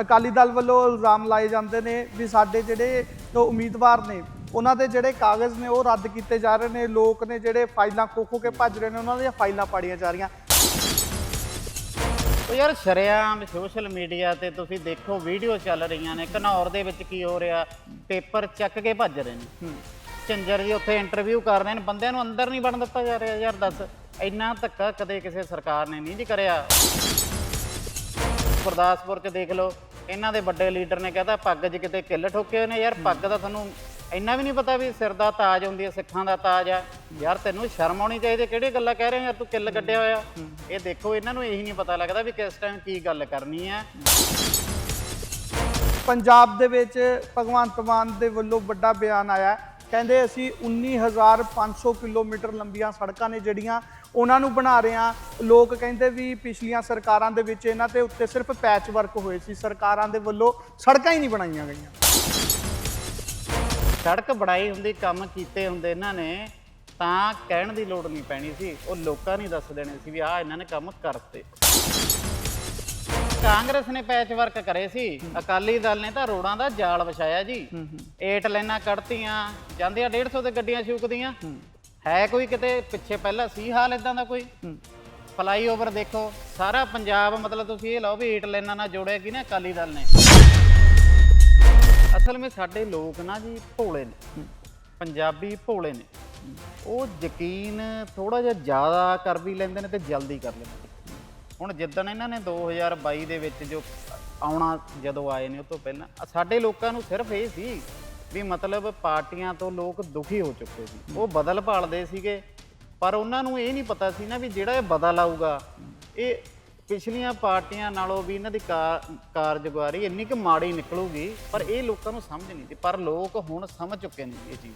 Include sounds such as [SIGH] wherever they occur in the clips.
ਅਕਾਲੀ ਦਲ ਵੱਲੋਂ ਇਲਜ਼ਾਮ ਲਾਏ ਜਾਂਦੇ ਨੇ ਵੀ ਸਾਡੇ ਜਿਹੜੇ ਤੋਂ ਉਮੀਦਵਾਰ ਨੇ ਉਹਨਾਂ ਦੇ ਜਿਹੜੇ ਕਾਗਜ਼ ਨੇ ਉਹ ਰੱਦ ਕੀਤੇ ਜਾ ਰਹੇ ਨੇ ਲੋਕ ਨੇ ਜਿਹੜੇ ਫਾਈਲਾਂ ਖੋ-ਖੋ ਕੇ ਭੱਜ ਰਹੇ ਨੇ ਉਹਨਾਂ ਦੀਆਂ ਫਾਈਲਾਂ ਪਾੜੀਆਂ ਜਾ ਰਹੀਆਂ। ਉਹ ਯਾਰ ਸ਼ਰੇਆਮ ਸੋਸ਼ਲ ਮੀਡੀਆ ਤੇ ਤੁਸੀਂ ਦੇਖੋ ਵੀਡੀਓ ਚੱਲ ਰਹੀਆਂ ਨੇ ਘਨੌਰ ਦੇ ਵਿੱਚ ਕੀ ਹੋ ਰਿਹਾ ਪੇਪਰ ਚੱਕ ਕੇ ਭੱਜ ਰਹੇ ਨੇ। ਚੰਜਰ ਜੀ ਉੱਥੇ ਇੰਟਰਵਿਊ ਕਰ ਰਹੇ ਨੇ ਬੰਦਿਆਂ ਨੂੰ ਅੰਦਰ ਨਹੀਂ ਵੜਨ ਦਿੱਤਾ ਜਾ ਰਿਹਾ ਯਾਰ ਦੱਸ ਇੰਨਾ ਧੱਕਾ ਕਦੇ ਕਿਸੇ ਸਰਕਾਰ ਨੇ ਨਹੀਂ ਜੀ ਕਰਿਆ। ਗੁਰਦਾਸਪੁਰ ਚ ਦੇਖ ਲਓ ਇਹਨਾਂ ਦੇ ਵੱਡੇ ਲੀਡਰ ਨੇ ਕਹਿੰਦਾ ਪੱਗ 'ਚ ਕਿਤੇ ਕਿੱਲ ਠੋਕੇ ਹੋਏ ਨੇ ਯਾਰ ਪੱਗ ਦਾ ਤੁਹਾਨੂੰ ਇੰਨਾ ਵੀ ਨਹੀਂ ਪਤਾ ਵੀ ਸਿਰ ਦਾ ਤਾਜ ਹੁੰਦੀ ਹੈ ਸਿੱਖਾਂ ਦਾ ਤਾਜ ਆ। ਯਾਰ ਤੈਨੂੰ ਸ਼ਰਮ ਆਉਣੀ ਚਾਹੀਦੀ ਹੈ, ਕਿਹੜੀ ਗੱਲਾਂ ਕਹਿ ਰਹੇ ਯਾਰ ਤੂੰ ਕਿੱਲ ਕੱਢਿਆ ਹੋਇਆ? ਇਹ ਦੇਖੋ ਇਹਨਾਂ ਨੂੰ ਇਹੀ ਨਹੀਂ ਪਤਾ ਲੱਗਦਾ ਵੀ ਕਿਸ ਟਾਈਮ ਕੀ ਗੱਲ ਕਰਨੀ ਹੈ। ਪੰਜਾਬ ਦੇ ਵਿੱਚ ਭਗਵੰਤ ਮਾਨ ਦੇ ਵੱਲੋਂ ਵੱਡਾ ਬਿਆਨ ਆਇਆ ਕਹਿੰਦੇ ਅਸੀਂ 19500 ਕਿਲੋਮੀਟਰ ਲੰਬੀਆਂ ਸੜਕਾਂ ਨੇ ਜਿਹੜੀਆਂ ਉਹਨਾਂ ਨੂੰ ਬਣਾ ਰਹੇ ਹਾਂ। ਲੋਕ ਕਹਿੰਦੇ ਵੀ ਪਿਛਲੀਆਂ ਸਰਕਾਰਾਂ ਦੇ ਵਿੱਚ ਇਹਨਾਂ ਤੇ ਉੱਤੇ ਸਿਰਫ ਪੈਚ ਵਰਕ ਹੋਏ ਸੀ। ਸਰਕਾਰਾਂ ਦੇ ਵੱਲੋਂ ਸੜਕਾਂ ਹੀ ਨਹੀਂ ਬਣਾਈਆਂ ਗਈਆਂ। ਸੜਕ ਬਣਾਈ ਹੁੰਦੀ, ਕੰਮ ਕੀਤੇ ਹੁੰਦੇ ਇਹਨਾਂ ਨੇ, ਤਾਂ ਕਹਿਣ ਦੀ ਲੋੜ ਨਹੀਂ ਪੈਣੀ ਸੀ। ਉਹ ਲੋਕਾਂ ਨਹੀਂ ਦੱਸ ਦੇਣੇ ਸੀ ਵੀ ਆਹ ਇਹਨਾਂ ਨੇ ਕੰਮ ਕਰਤੇ। ਕਾਂਗਰਸ ਨੇ ਪੈਚ ਵਰਕ ਕਰੇ ਸੀ ਅਕਾਲੀ ਦਲ ਨੇ ਤਾਂ ਰੋਡਾਂ ਦਾ ਜਾਲ ਵਿਛਾਇਆ ਜੀ। ਏਟ ਲਾਈਨਾਂ ਕੱਢਤੀਆਂ ਜਾਂਦੀਆਂ 150 ਤੇ ਗੱਡੀਆਂ ਛੂਕਦੀਆਂ। ਹੈ। ਕੋਈ ਕਿਤੇ ਪਿੱਛੇ ਪਹਿਲਾਂ ਸੀ ਹਾਲ ਇਦਾਂ ਦਾ ਕੋਈ? ਫਲਾਈਓਵਰ ਦੇਖੋ ਸਾਰਾ ਪੰਜਾਬ ਮਤਲਬ ਤੁਸੀਂ ਇਹ ਲਓ ਵੀ ਏਟ ਲਾਈਨਾਂ ਨਾਲ ਜੋੜਿਆ ਕਿ ਨਾ ਅਕਾਲੀ ਦਲ ਨੇ। ਅਸਲ ਵਿੱਚ ਸਾਡੇ ਲੋਕ ਨਾ ਜੀ ਭੋਲੇ ਨੇ। ਪੰਜਾਬੀ ਭੋਲੇ ਨੇ। ਉਹ ਯਕੀਨ ਥੋੜਾ ਜਿਹਾ ਜ਼ਿਆਦਾ ਕਰ ਵੀ ਲੈਂਦੇ ਨੇ ਤੇ ਜਲਦੀ ਕਰ ਲੈਂਦੇ ਨੇ। ਹੁਣ ਜਿੱਦਣ ਇਹਨਾਂ ਨੇ 2022 ਦੇ ਵਿੱਚ ਜੋ ਆਉਣਾ ਜਦੋਂ ਆਏ ਨੇ, ਉਹ ਤੋਂ ਪਹਿਲਾਂ ਅ- ਸਾਡੇ ਲੋਕਾਂ ਨੂੰ ਸਿਰਫ ਇਹ ਸੀ ਵੀ ਮਤਲਬ ਪਾਰਟੀਆਂ ਤੋਂ ਲੋਕ ਦੁਖੀ ਹੋ ਚੁੱਕੇ ਸੀ। ਉਹ ਬਦਲ ਭਾਲਦੇ ਸੀਗੇ, ਪਰ ਉਹਨਾਂ ਨੂੰ ਇਹ ਨਹੀਂ ਪਤਾ ਸੀ ਨਾ ਵੀ ਜਿਹੜਾ ਇਹ ਬਦਲ ਆਊਗਾ, ਇਹ ਪਿਛਲੀਆਂ ਪਾਰਟੀਆਂ ਨਾਲੋਂ ਵੀ ਇਹਨਾਂ ਦੀ ਕਾ- ਕਾਰਜਗੁਜ਼ਾਰੀ ਇੰਨੀ ਕੁ ਮਾੜੀ ਨਿਕਲੂਗੀ, ਪਰ ਇਹ ਲੋਕਾਂ ਨੂੰ ਸਮਝ ਨਹੀਂ ਸੀ। ਪਰ ਲੋਕ ਹੁਣ ਸਮਝ ਚੁੱਕੇ ਨੇ ਇਹ ਚੀਜ਼।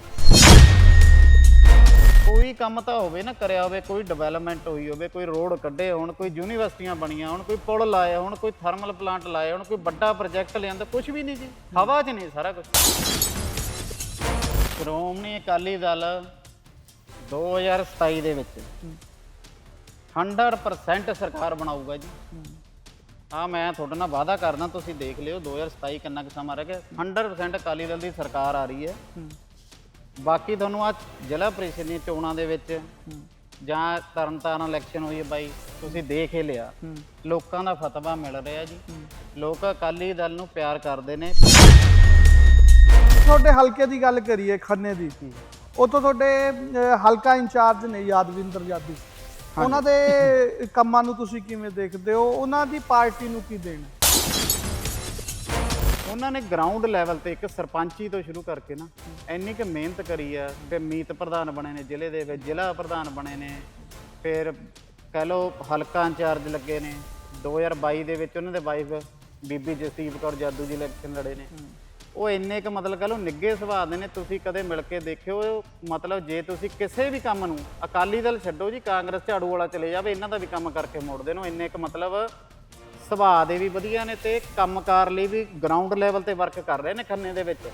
ਕੋਈ ਕੰਮ ਤਾਂ ਹੋਵੇ ਨਾ, ਕਰਿਆ ਹੋਵੇ, ਕੋਈ ਡਿਵੈਲਪਮੈਂਟ ਹੋਈ ਹੋਵੇ, ਕੋਈ ਰੋਡ ਕੱਢੇ ਹੋਣ, ਕੋਈ ਯੂਨੀਵਰਸਿਟੀਆਂ ਬਣੀਆਂ ਹੋਣ, ਕੋਈ ਪੁਲ ਲਾਇਆ ਹੋਣ, ਕੋਈ ਥਰਮਲ ਪਲਾਂਟ ਲਾਏ ਹੋਣ, ਕੋਈ ਵੱਡਾ ਪ੍ਰੋਜੈਕਟ ਲਿਆਂਦਾ ਕੁਝ ਵੀ ਨਹੀਂ ਜੀ। ਹਵਾ 'ਚ ਨਹੀਂ, ਸਾਰਾ ਕੁਝ ਸ਼੍ਰੋਮਣੀ ਅਕਾਲੀ ਦਲ 2027 ਦੇ ਵਿੱਚ 100% ਸਰਕਾਰ ਬਣਾਊਗਾ ਜੀ। ਆ ਮੈਂ ਤੁਹਾਡੇ ਨਾਲ ਵਾਅਦਾ ਕਰਦਾ, ਤੁਸੀਂ ਦੇਖ ਲਿਓ 2027 ਕਿੰਨਾ ਕੁ ਸਮਾਂ ਰਹਿ ਗਿਆ। 100% ਅਕਾਲੀ ਦਲ ਦੀ ਸਰਕਾਰ ਆ ਰਹੀ ਹੈ। ਬਾਕੀ ਤੁਹਾਨੂੰ ਆ ਜ਼ਿਲ੍ਹਾ ਪ੍ਰੀਸ਼ਦ ਦੀਆਂ ਚੋਣਾਂ ਦੇ ਵਿੱਚ ਜਾਂ ਤਰਨਤਾਰਨ ਇਲੈਕਸ਼ਨ ਹੋਈ ਹੈ ਬਾਈ ਤੁਸੀਂ ਦੇਖ ਹੀ ਲਿਆ। ਲੋਕਾਂ ਦਾ ਫਤਵਾ ਮਿਲ ਰਿਹਾ ਜੀ। ਲੋਕ ਅਕਾਲੀ ਦਲ ਨੂੰ ਪਿਆਰ ਕਰਦੇ ਨੇ। ਤੁਹਾਡੇ ਹਲਕੇ ਦੀ ਗੱਲ ਕਰੀਏ ਖੰਨੇ ਦੀ। ਉਤੋਂ ਤੁਹਾਡੇ ਅ, ਹਲਕਾ ਇੰਚਾਰਜ ਨੇ ਯਾਦਵਿੰਦਰ ਯਾਦੀ ਉਹਨਾਂ ਦੇ ਕੰਮਾਂ ਨੂੰ ਤੁਸੀਂ ਕਿਵੇਂ ਦੇਖਦੇ ਹੋ? ਉਹਨਾਂ ਦੀ ਪਾਰਟੀ ਨੂੰ ਕੀ ਦੇਣਾ? ਉਹਨਾਂ ਨੇ ਗਰਾਊਂਡ ਲੈਵਲ ਤੇ ਇੱਕ ਸਰਪੰਚੀ ਤੋਂ ਸ਼ੁਰੂ ਕਰਕੇ ਨਾ ਇੰਨੀ ਕੁ ਮਿਹਨਤ ਕਰੀ ਆ ਤੇ ਮੀਤ ਪ੍ਰਧਾਨ ਬਣੇ ਨੇ ਜ਼ਿਲ੍ਹੇ ਦੇ ਵਿੱਚ ਜ਼ਿਲ੍ਹਾ ਪ੍ਰਧਾਨ ਬਣੇ ਨੇ। ਫਿਰ ਕਹਿ ਲਓ ਹਲਕਾ ਇੰਚਾਰਜ ਲੱਗੇ ਨੇ। 2022 ਦੇ ਵਿੱਚ ਉਹਨਾਂ ਦੇ ਵਾਈਫ ਬੀਬੀ ਜਸਦੀਪ ਕੌਰ ਜਾਦੂ ਜੀ ਇਲੈਕਸ਼ਨ ਲੜੇ ਨੇ। ਉਹ ਇੰਨੇ ਕੁ ਮਤਲਬ ਕਹ ਲਓ ਨਿੱਗੇ ਸੁਭਾਅ ਦੇ ਨੇ ਤੁਸੀਂ ਕਦੇ ਮਿਲ ਕੇ ਦੇਖਿਓ ਮਤਲਬ ਜੇ ਤੁਸੀਂ ਕਿਸੇ ਵੀ ਕੰਮ ਨੂੰ ਅਕਾਲੀ ਦਲ ਛੱਡੋ ਜੀ ਕਾਂਗਰਸ ਝਾੜੂ ਵਾਲਾ ਚਲੇ ਜਾਵੇ ਇਹਨਾਂ ਦਾ ਵੀ ਕੰਮ ਕਰਕੇ ਮੋੜਦੇ ਨੇ। ਇੰਨੇ ਕੁ ਮਤਲਬ ਸੁਭਾਅ ਦੇ ਵੀ ਵਧੀਆ ਨੇ ਤੇ ਕੰਮਕਾਰ ਲਈ ਵੀ ਗਰਾਊਂਡ ਲੈਵਲ ਤੇ ਵਰਕ ਕਰ ਰਹੇ ਨੇ ਖੰਨੇ ਦੇ ਵਿੱਚ।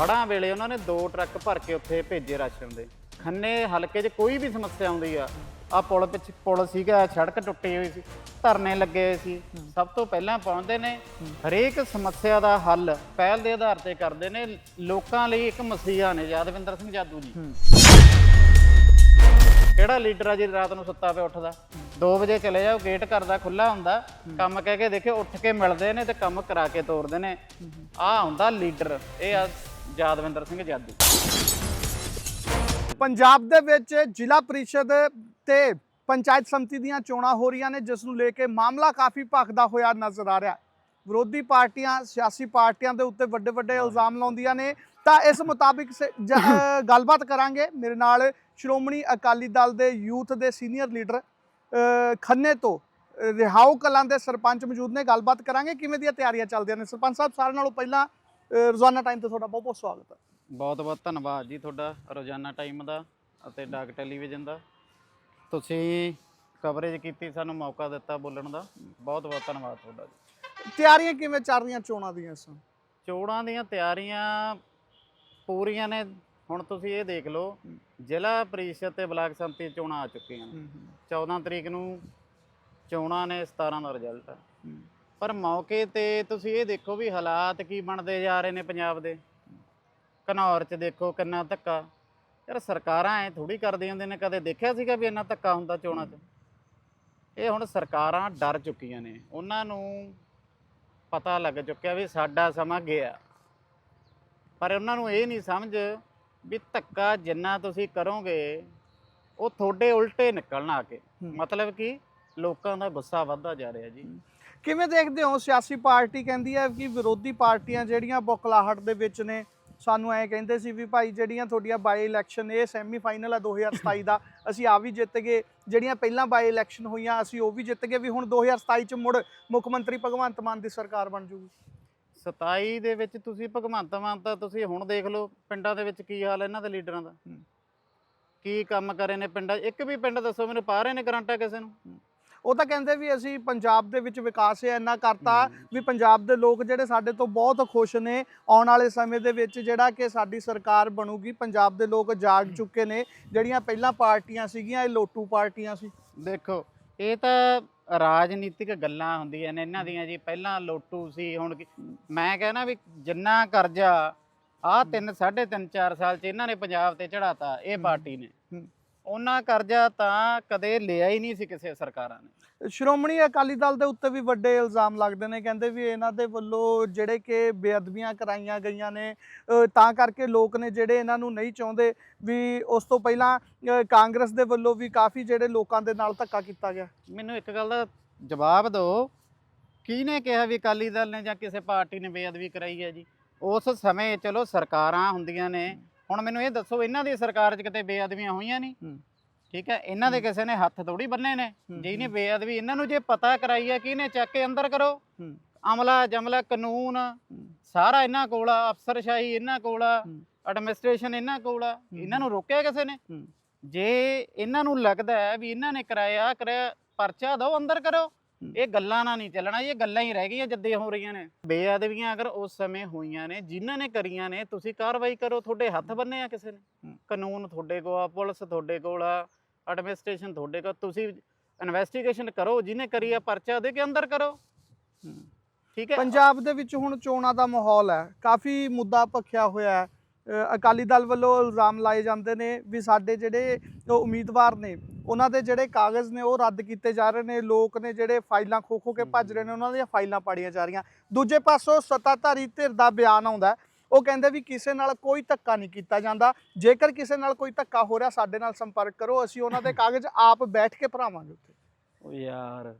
ਹੜਾਂ ਵੇਲੇ ਉਹਨਾਂ ਨੇ ਦੋ ਟਰੱਕ ਭਰ ਕੇ ਉੱਥੇ ਭੇਜੇ ਰਾਸ਼ਨ ਦੇ। ਖੰਨੇ ਹਲਕੇ 'ਚ ਕੋਈ ਵੀ ਸਮੱਸਿਆ ਆਉਂਦੀ ਆ ਆ ਪੁਲ ਪਿੱਛ, ਪੁਲ ਸੀਗਾ, ਸੜਕ ਟੁੱਟੀ ਹੋਈ ਸੀ, ਧਰਨੇ ਲੱਗੇ ਹੋਏ ਸੀ। ਸਭ ਤੋਂ ਪਹਿਲਾਂ ਪਹੁੰਚਦੇ ਨੇ, ਹਰੇਕ ਸਮੱਸਿਆ ਦਾ ਹੱਲ ਪਹਿਲ ਦੇ ਆਧਾਰ ਤੇ ਕਰਦੇ ਨੇ। ਲੋਕਾਂ ਲਈ ਇੱਕ ਮਸੀਹਾ ਨੇ ਯਾਦਵਿੰਦਰ ਸਿੰਘ ਜਾਦੂ ਜੀ। ਕਿਹੜਾ ਲੀਡਰ ਆ ਜੀ ਰਾਤ ਨੂੰ ਸੁੱਤਾ ਪਿਆ ਉੱਠਦਾ? 2 ਵਜੇ ਚਲੇ ਜਾਓ ਗੇਟ ਘਰ ਦਾ ਖੁੱਲਾ ਹੁੰਦਾ। ਕੰਮ ਕਹਿ ਕੇ ਦੇਖਿਓ, ਉੱਠ ਕੇ ਮਿਲਦੇ ਨੇ ਤੇ ਕੰਮ ਕਰਾ ਕੇ ਤੋਰਦੇ ਨੇ। ਆਹ ਹੁੰਦਾ ਲੀਡਰ, ਇਹ ਆ ਯਾਦਵਿੰਦਰ ਸਿੰਘ ਜਾਦੂ। ਪੰਜਾਬ ਦੇ ਵਿੱਚ ਜ਼ਿਲ੍ਹਾ ਪ੍ਰੀਸ਼ਦ ਤੇ ਪੰਚਾਇਤ ਸਮਿਤੀ ਦੀਆਂ ਚੋਣਾਂ ਹੋ ਰਹੀਆਂ ਨੇ, ਜਿਸ ਨੂੰ ਲੈ ਕੇ ਮਾਮਲਾ ਕਾਫੀ ਭਖਦਾ ਹੋਇਆ ਨਜ਼ਰ ਆ ਰਿਹਾ। ਵਿਰੋਧੀ ਪਾਰਟੀਆਂ, ਸਿਆਸੀ ਪਾਰਟੀਆਂ ਦੇ ਉੱਤੇ ਵੱਡੇ ਵੱਡੇ ਇਲਜ਼ਾਮ ਲਾਉਂਦੀਆਂ ਨੇ। ਤਾਂ ਇਸ ਮੁਤਾਬਿਕ ਗੱਲਬਾਤ ਕਰਾਂਗੇ। ਮੇਰੇ ਨਾਲ ਸ਼੍ਰੋਮਣੀ ਅਕਾਲੀ ਦਲ ਦੇ ਯੂਥ ਦੇ ਸੀਨੀਅਰ ਲੀਡਰ ਖੰਨੇ ਤੋਂ ਅ, ਰਿਹਾਓ ਕਲਾਂ ਦੇ ਸਰਪੰਚ ਮੌਜੂਦ ਨੇ। ਗੱਲਬਾਤ ਕਰਾਂਗੇ ਕਿਵੇਂ ਦੀਆਂ ਤਿਆਰੀਆਂ ਚੱਲਦੀਆਂ ਨੇ? ਸਰਪੰਚ ਸਾਹਿਬ ਸਾਰਿਆਂ ਨਾਲੋਂ ਪਹਿਲਾਂ ਰੋਜ਼ਾਨਾ ਟਾਈਮ ਤੇ ਤੁਹਾਡਾ ਬਹੁਤ ਬਹੁਤ ਸਵਾਗਤ ਹੈ। ਬਹੁਤ ਬਹੁਤ ਧੰਨਵਾਦ ਜੀ ਤੁਹਾਡਾ ਰੋਜ਼ਾਨਾ ਟਾਈਮ ਦਾ ਅਤੇ ਡਾਕ ਟੈਲੀਵਿਜ਼ਨ ਦਾ। ਤੁਸੀਂ ਕਵਰੇਜ ਕੀਤੀ ਸਾਨੂੰ ਮੌਕਾ ਦਿੱਤਾ ਬੋਲਣ ਦਾ। ਬਹੁਤ ਬਹੁਤ ਧੰਨਵਾਦ ਤੁਹਾਡਾ ਜੀ। ਤਿਆਰੀਆਂ ਕਿਵੇਂ ਚੱਲ ਰਹੀਆਂ ਚੋਣਾਂ ਦੀਆਂ ਇਸ ਚੋਣਾਂ ਦੀਆਂ ਤਿਆਰੀਆਂ ਪੂਰੀਆਂ ਨੇ। ਹੁਣ ਤੁਸੀਂ ਇਹ ਦੇਖ ਲਓ ਜ਼ਿਲ੍ਹਾ ਪ੍ਰੀਸ਼ਦ ਤੇ ਬਲਾਕ ਸੰਮਤੀ ਚੋਣਾਂ ਆ ਚੁੱਕੀਆਂ ਨੇ। 14 ਤਰੀਕ ਨੂੰ ਚੋਣਾਂ ਨੇ 17 ਦਾ ਰਿਜ਼ਲਟ ਆ। ਪਰ ਮੌਕੇ ਤੇ ਤੁਸੀਂ ਇਹ ਦੇਖੋ ਵੀ ਹਾਲਾਤ ਕੀ ਬਣਦੇ ਜਾ ਰਹੇ ਨੇ ਪੰਜਾਬ ਦੇ। ਘਨੌਰ 'ਚ ਦੇਖੋ ਕਿੰਨਾ ਧੱਕਾ। ਯਾਰ ਸਰਕਾਰਾਂ ਐ ਥੋੜੀ ਕਰਦੀਆਂ ਹੁੰਦੀਆਂ ਨੇ ਕਦੇ ਦੇਖਿਆ ਸੀਗਾ ਵੀ ਇੰਨਾ ਧੱਕਾ ਹੁੰਦਾ ਚੋਣਾਂ 'ਚ? ਇਹ ਹੁਣ ਸਰਕਾਰਾਂ ਡਰ ਚੁੱਕੀਆਂ ਨੇ। ਉਹਨਾਂ ਨੂੰ ਪਤਾ ਲੱਗ ਚੁੱਕਿਆ ਵੀ ਸਾਡਾ ਸਮਾਂ ਗਿਆ। ਪਰ ਉਹਨਾਂ ਨੂੰ ਇਹ ਨਹੀਂ ਸਮਝ ਵੀ ਧੱਕਾ ਜਿੰਨਾ ਤੁਸੀਂ ਕਰੋਗੇ ਉਹ ਤੁਹਾਡੇ ਉਲਟੇ ਨਿਕਲਣ ਆ ਕੇ। ਮਤਲਬ ਕਿ ਲੋਕਾਂ ਦਾ ਗੁੱਸਾ ਵੱਧਦਾ ਜਾ ਰਿਹਾ ਜੀ। ਕਿਵੇਂ ਦੇਖਦੇ ਹੋ? ਸਿਆਸੀ ਪਾਰਟੀ ਕਹਿੰਦੀ ਹੈ ਕਿ ਵਿਰੋਧੀ ਪਾਰਟੀਆਂ ਜਿਹੜੀਆਂ ਬੁਕਲਾਹਟ ਦੇ ਵਿੱਚ ਨੇ ਸਾਨੂੰ ਐ ਕਹਿੰਦੇ ਸੀ ਵੀ ਭਾਈ ਜਿਹੜੀਆਂ ਤੁਹਾਡੀਆਂ ਬਾਈ ਇਲੈਕਸ਼ਨ ਇਹ ਸੈਮੀ ਫਾਈਨਲ ਆ 2027 ਦਾ ਅਸੀਂ ਆ ਵੀ ਜਿੱਤ ਗਏ। ਜਿਹੜੀਆਂ ਪਹਿਲਾਂ ਬਾਈ ਇਲੈਕਸ਼ਨ ਹੋਈਆਂ ਅਸੀਂ ਉਹ ਵੀ ਜਿੱਤ ਗਏ ਵੀ ਹੁਣ 2027 ਚ ਮੁੜ ਮੁੱਖ ਮੰਤਰੀ ਭਗਵੰਤ ਮਾਨ ਦੀ ਸਰਕਾਰ ਬਣ ਜੂਗੀ। 27 ਦੇ ਵਿੱਚ ਤੁਸੀਂ ਭਗਵੰਤ ਮਾਨ ਤਾਂ ਤੁਸੀਂ ਹੁਣ ਦੇਖ ਲਓ ਪਿੰਡਾਂ ਦੇ ਵਿੱਚ ਕੀ ਹਾਲ ਹੈ ਇਹਨਾਂ ਦੇ ਲੀਡਰਾਂ ਦਾ। ਕੀ ਕੰਮ ਕਰੇ ਨੇ ਪਿੰਡਾਂ? ਇੱਕ ਵੀ ਪਿੰਡ ਦੱਸੋ ਮੈਨੂੰ ਪਾ ਰਹੇ ਨੇ ਗਰੰਟਾ ਕਿਸੇ ਨੂੰ? ਉਹ ਤਾਂ ਕਹਿੰਦੇ ਵੀ ਅਸੀਂ ਪੰਜਾਬ ਦੇ ਵਿੱਚ ਵਿਕਾਸ ਇੰਨਾ ਕਰਤਾ ਵੀ ਪੰਜਾਬ ਦੇ ਲੋਕ ਜਿਹੜੇ ਸਾਡੇ ਤੋਂ ਬਹੁਤ ਖੁਸ਼ ਨੇ ਆਉਣ ਵਾਲੇ ਸਮੇਂ ਦੇ ਵਿੱਚ ਜਿਹੜਾ ਕਿ ਸਾਡੀ ਸਰਕਾਰ ਬਣੂਗੀ ਪੰਜਾਬ ਦੇ ਲੋਕ ਜਾਗ ਚੁੱਕੇ ਨੇ ਜਿਹੜੀਆਂ ਪਹਿਲਾਂ ਪਾਰਟੀਆਂ ਸੀਗੀਆਂ ਇਹ ਲੋਟੂ ਪਾਰਟੀਆਂ ਸੀ। ਦੇਖੋ ਇਹ ਤਾਂ ਰਾਜਨੀਤਿਕ ਗੱਲਾਂ ਹੁੰਦੀਆਂ ਨੇ ਇਹਨਾਂ ਦੀਆਂ ਜੀ ਪਹਿਲਾਂ ਲੋਟੂ ਸੀ ਹੁਣ ਕੀ- ਮੈਂ ਕਹਿੰਦਾ ਵੀ ਜਿੰਨਾ ਕਰਜ਼ਾ ਆਹ ਤਿੰਨ ਸਾਢੇ ਤਿੰਨ 4 ਸਾਲ ਚ ਇਹਨਾਂ ਨੇ ਪੰਜਾਬ ਤੇ ਚੜਾਤਾ ਇਹ। ਪਾਰਟੀ ਨੇ ਹੂੰ। ਉਹਨਾਂ ਕਰਜ਼ਾ ਤਾਂ ਕਦੇ ਲਿਆ ਹੀ ਨਹੀਂ ਸੀ ਕਿਸੇ ਸਰਕਾਰਾਂ ਨੇ ਸ਼੍ਰੋਮਣੀ ਅਕਾਲੀ ਦਲ ਦੇ ਉੱਤੇ ਵੀ ਵੱਡੇ ਇਲਜ਼ਾਮ ਲੱਗਦੇ ਨੇ ਕਹਿੰਦੇ ਵੀ ਇਹਨਾਂ ਦੇ ਵੱਲੋਂ ਜਿਹੜੇ ਕਿ ਬੇਅਦਬੀਆਂ ਕਰਾਈਆਂ ਗਈਆਂ ਨੇ ਤਾਂ ਕਰਕੇ ਲੋਕ ਨੇ ਜਿਹੜੇ ਇਹਨਾਂ ਨੂੰ ਨਹੀਂ ਚਾਹੁੰਦੇ ਵੀ ਉਸ ਤੋਂ ਪਹਿਲਾਂ ਕਾਂਗਰਸ ਦੇ ਵੱਲੋਂ ਵੀ ਕਾਫੀ ਜਿਹੜੇ ਲੋਕਾਂ ਦੇ ਨਾਲ ਧੱਕਾ ਕੀਤਾ ਗਿਆ। ਮੈਨੂੰ ਇੱਕ ਗੱਲ ਦਾ ਜਵਾਬ ਦਿਓ ਕਿਹਨੇ ਕਿਹਾ ਵੀ ਅਕਾਲੀ ਦਲ ਨੇ ਜਾਂ ਕਿਸੇ ਪਾਰਟੀ ਨੇ ਬੇਅਦਬੀ ਕਰਾਈ ਹੈ ਜੀ? ਉਸ ਸਮੇਂ ਚਲੋ ਸਰਕਾਰਾਂ ਹੁੰਦੀਆਂ ਨੇ ਹੁਣ ਮੈਨੂੰ ਇਹ ਦੱਸੋ ਇਹਨਾਂ ਦੀ ਸਰਕਾਰ 'ਚ ਕਿਤੇ ਬੇਅਦਬੀਆਂ ਹੋਈਆਂ ਨਹੀਂ। ਠੀਕ ਹੈ ਇਹਨਾਂ ਦੇ। ਕਿਸੇ ਨੇ ਹੱਥ ਥੋੜੀ ਬੰਨੇ ਨੇ ਜਿਹਨੇ। ਬੇਅਦਬੀ ਇਹਨਾਂ ਨੂੰ ਜੇ ਪਤਾ ਕਰਾਈ ਹੈ ਕਿਹਨੇ ਚੱਕ ਕੇ ਅੰਦਰ ਕਰੋ। ਅਮਲਾ ਜਮਲਾ ਕਾਨੂੰਨ ਸਾਰਾ ਇਹਨਾਂ ਕੋਲ ਆ ਅਫਸਰਸ਼ਾਹੀ ਇਹਨਾਂ ਕੋਲ ਆ। ਐਡਮਿਨਿਸਟ੍ਰੇਸ਼ਨ ਇਹਨਾਂ ਕੋਲ ਆ ਇਹਨਾਂ ਨੂੰ ਰੋਕਿਆ ਕਿਸੇ ਨੇ। ਜੇ ਇਹਨਾਂ ਨੂੰ ਲੱਗਦਾ ਹੈ ਵੀ ਇਹਨਾਂ ਨੇ ਕਰਾਇਆ ਕਰਾਇਆ ਪਰਚਾ ਦਿਓ ਅੰਦਰ ਕਰੋ। ਇਹ ਗੱਲਾਂ ਨਾਲ ਨਹੀਂ ਚੱਲਣਾ ਇਹ ਗੱਲਾਂ ਹੀ ਰਹਿ ਗਈਆਂ ਜੱਦੇ ਹੋ ਰਹੀਆਂ ਨੇ ਬੇਅਦਬੀਆਂ ਅਗਰ ਉਸ ਸਮੇਂ ਹੋਈਆਂ ਨੇ ਜਿਨ੍ਹਾਂ ਨੇ ਕਰੀਆਂ ਨੇ ਤੁਸੀਂ ਕਾਰਵਾਈ ਕਰੋ ਤੁਹਾਡੇ ਹੱਥ ਬੰਨੇ ਆ ਕਿਸੇ ਨੇ। ਕਾਨੂੰਨ ਤੁਹਾਡੇ ਕੋਲ ਆ ਪੁਲਿਸ ਤੁਹਾਡੇ ਕੋਲ ਆ ਐਡਮਿਨਿਸਟ੍ਰੇਸ਼ਨ ਤੁਹਾਡੇ ਕੋਲ ਤੁਸੀਂ ਇਨਵੈਸਟੀਗੇਸ਼ਨ ਕਰੋ ਜਿਹਨੇ ਕਰੀ ਆ ਪਰਚਾ ਦੇ ਕੇ ਅੰਦਰ ਕਰੋ। ਠੀਕ ਹੈ? ਪੰਜਾਬ ਦੇ ਵਿੱਚ ਹੁਣ ਚੋਣਾਂ ਦਾ ਮਾਹੌਲ ਹੈ ਕਾਫੀ ਮੁੱਦਾ ਭਖਿਆ ਹੋਇਆ ਹੈ। ਅਕਾਲੀ ਦਲ ਵੱਲੋਂ ਇਲਜ਼ਾਮ ਲਾਏ ਜਾਂਦੇ ਨੇ ਵੀ ਸਾਡੇ ਜਿਹੜੇ ਉਮੀਦਵਾਰ ਨੇ ਉਹਨਾਂ ਦੇ ਜਿਹੜੇ ਕਾਗਜ਼ ਨੇ ਉਹ ਰੱਦ ਕੀਤੇ ਜਾ ਰਹੇ ਨੇ ਲੋਕ ਨੇ ਜਿਹੜੇ ਫਾਈਲਾਂ ਖੋ ਖੋ ਕੇ ਭੱਜ ਰਹੇ ਨੇ ਉਹਨਾਂ ਦੀਆਂ ਫਾਈਲਾਂ ਪਾੜੀਆਂ ਜਾ ਰਹੀਆਂ। ਦੂਜੇ ਪਾਸੋਂ ਸੱਤਾਧਾਰੀ ਧਿਰ ਦਾ ਬਿਆਨ ਆਉਂਦਾ। ਉਹ ਕਹਿੰਦੇ ਵੀ ਕਿਸੇ ਨਾਲ ਕੋਈ ਧੱਕਾ ਨਹੀਂ ਕੀਤਾ ਜਾਂਦਾ। ਜੇਕਰ ਕਿਸੇ ਨਾਲ ਕੋਈ ਧੱਕਾ ਹੋ ਰਿਹਾ ਸਾਡੇ ਨਾਲ ਸੰਪਰਕ ਕਰੋ ਅਸੀਂ ਉਹਨਾਂ ਦੇ ਕਾਗਜ਼ ਆਪ ਬੈਠ ਕੇ ਭਰਾਵਾਂਗੇ ਉੱਥੇ। ਉਹ ਯਾਰ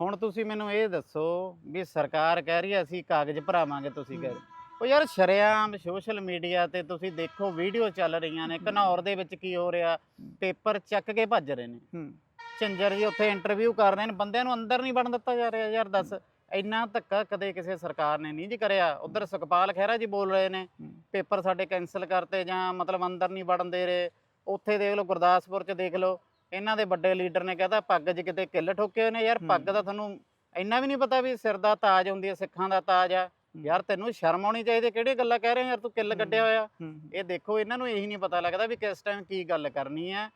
ਹੁਣ ਤੁਸੀਂ ਮੈਨੂੰ ਇਹ ਦੱਸੋ ਵੀ ਸਰਕਾਰ ਕਹਿ ਰਹੀ ਹੈ ਅਸੀਂ ਕਾਗਜ਼ ਭਰਾਵਾਂਗੇ ਤੁਸੀਂ ਕਹਿ ਰਹੇ ਉਹ ਯਾਰ ਸ਼ਰੇਆਮ ਸੋਸ਼ਲ ਮੀਡੀਆ ਤੇ ਤੁਸੀਂ ਦੇਖੋ ਵੀਡੀਓ ਚੱਲ ਰਹੀਆਂ ਨੇ। ਘਨੌਰ ਦੇ ਵਿੱਚ ਕੀ ਹੋ ਰਿਹਾ ਪੇਪਰ ਚੱਕ ਕੇ ਭੱਜ ਰਹੇ ਨੇ। ਹੂੰ। ਝੰਜਰ ਜੀ ਉੱਥੇ ਇੰਟਰਵਿਊ ਕਰ ਰਹੇ ਨੇ ਬੰਦਿਆਂ ਨੂੰ ਅੰਦਰ ਨਹੀਂ ਵੜਨ ਦਿੱਤਾ ਜਾ ਰਿਹਾ। ਯਾਰ ਦੱਸ ਇੰਨਾ ਧੱਕਾ ਕਦੇ ਕਿਸੇ ਸਰਕਾਰ ਨੇ ਨਹੀਂ ਜੀ ਕਰਿਆ ਉਧਰ ਸੁਖਪਾਲ ਖਹਿਰਾ ਜੀ ਬੋਲ ਰਹੇ ਨੇ। ਪੇਪਰ ਸਾਡੇ ਕੈਨਸਲ ਕਰਤੇ ਜਾਂ ਮਤਲਬ ਅੰਦਰ ਨਹੀਂ ਵੜਨ ਦੇ ਰਹੇ ਉੱਥੇ ਦੇਖ ਲਓ ਗੁਰਦਾਸਪੁਰ ਚ ਦੇਖ ਲਓ ਇਹਨਾਂ ਦੇ ਵੱਡੇ ਲੀਡਰ ਨੇ ਕਹਤਾ ਪੱਗ 'ਚ ਕਿਤੇ ਕਿੱਲ ਠੋਕੇ ਹੋਏ ਨੇ ਯਾਰ ਪੱਗ। ਦਾ ਤੁਹਾਨੂੰ ਇੰਨਾ ਵੀ ਨਹੀਂ ਪਤਾ ਵੀ ਸਿਰ ਦਾ ਤਾਜ ਹੁੰਦੀ ਹੈ ਸਿੱਖਾਂ ਦਾ ਤਾਜ ਆ ਯਾਰ ਤੈਨੂੰ ਸ਼ਰਮ ਆਉਣੀ ਚਾਹੀਦੀ ਕਿਹੜੀ ਗੱਲਾਂ ਕਹਿ ਰਹੇ ਯਾਰ ਤੂੰ ਕਿੱਲ। ਕੱਢਿਆ ਹੋਇਆ ਇਹ ਦੇਖੋ ਇਹਨਾਂ ਨੂੰ ਇਹੀ ਨਹੀਂ ਪਤਾ ਲੱਗਦਾ ਵੀ ਕਿਸ ਟਾਈਮ ਕੀ ਗੱਲ ਕਰਨੀ ਹੈ।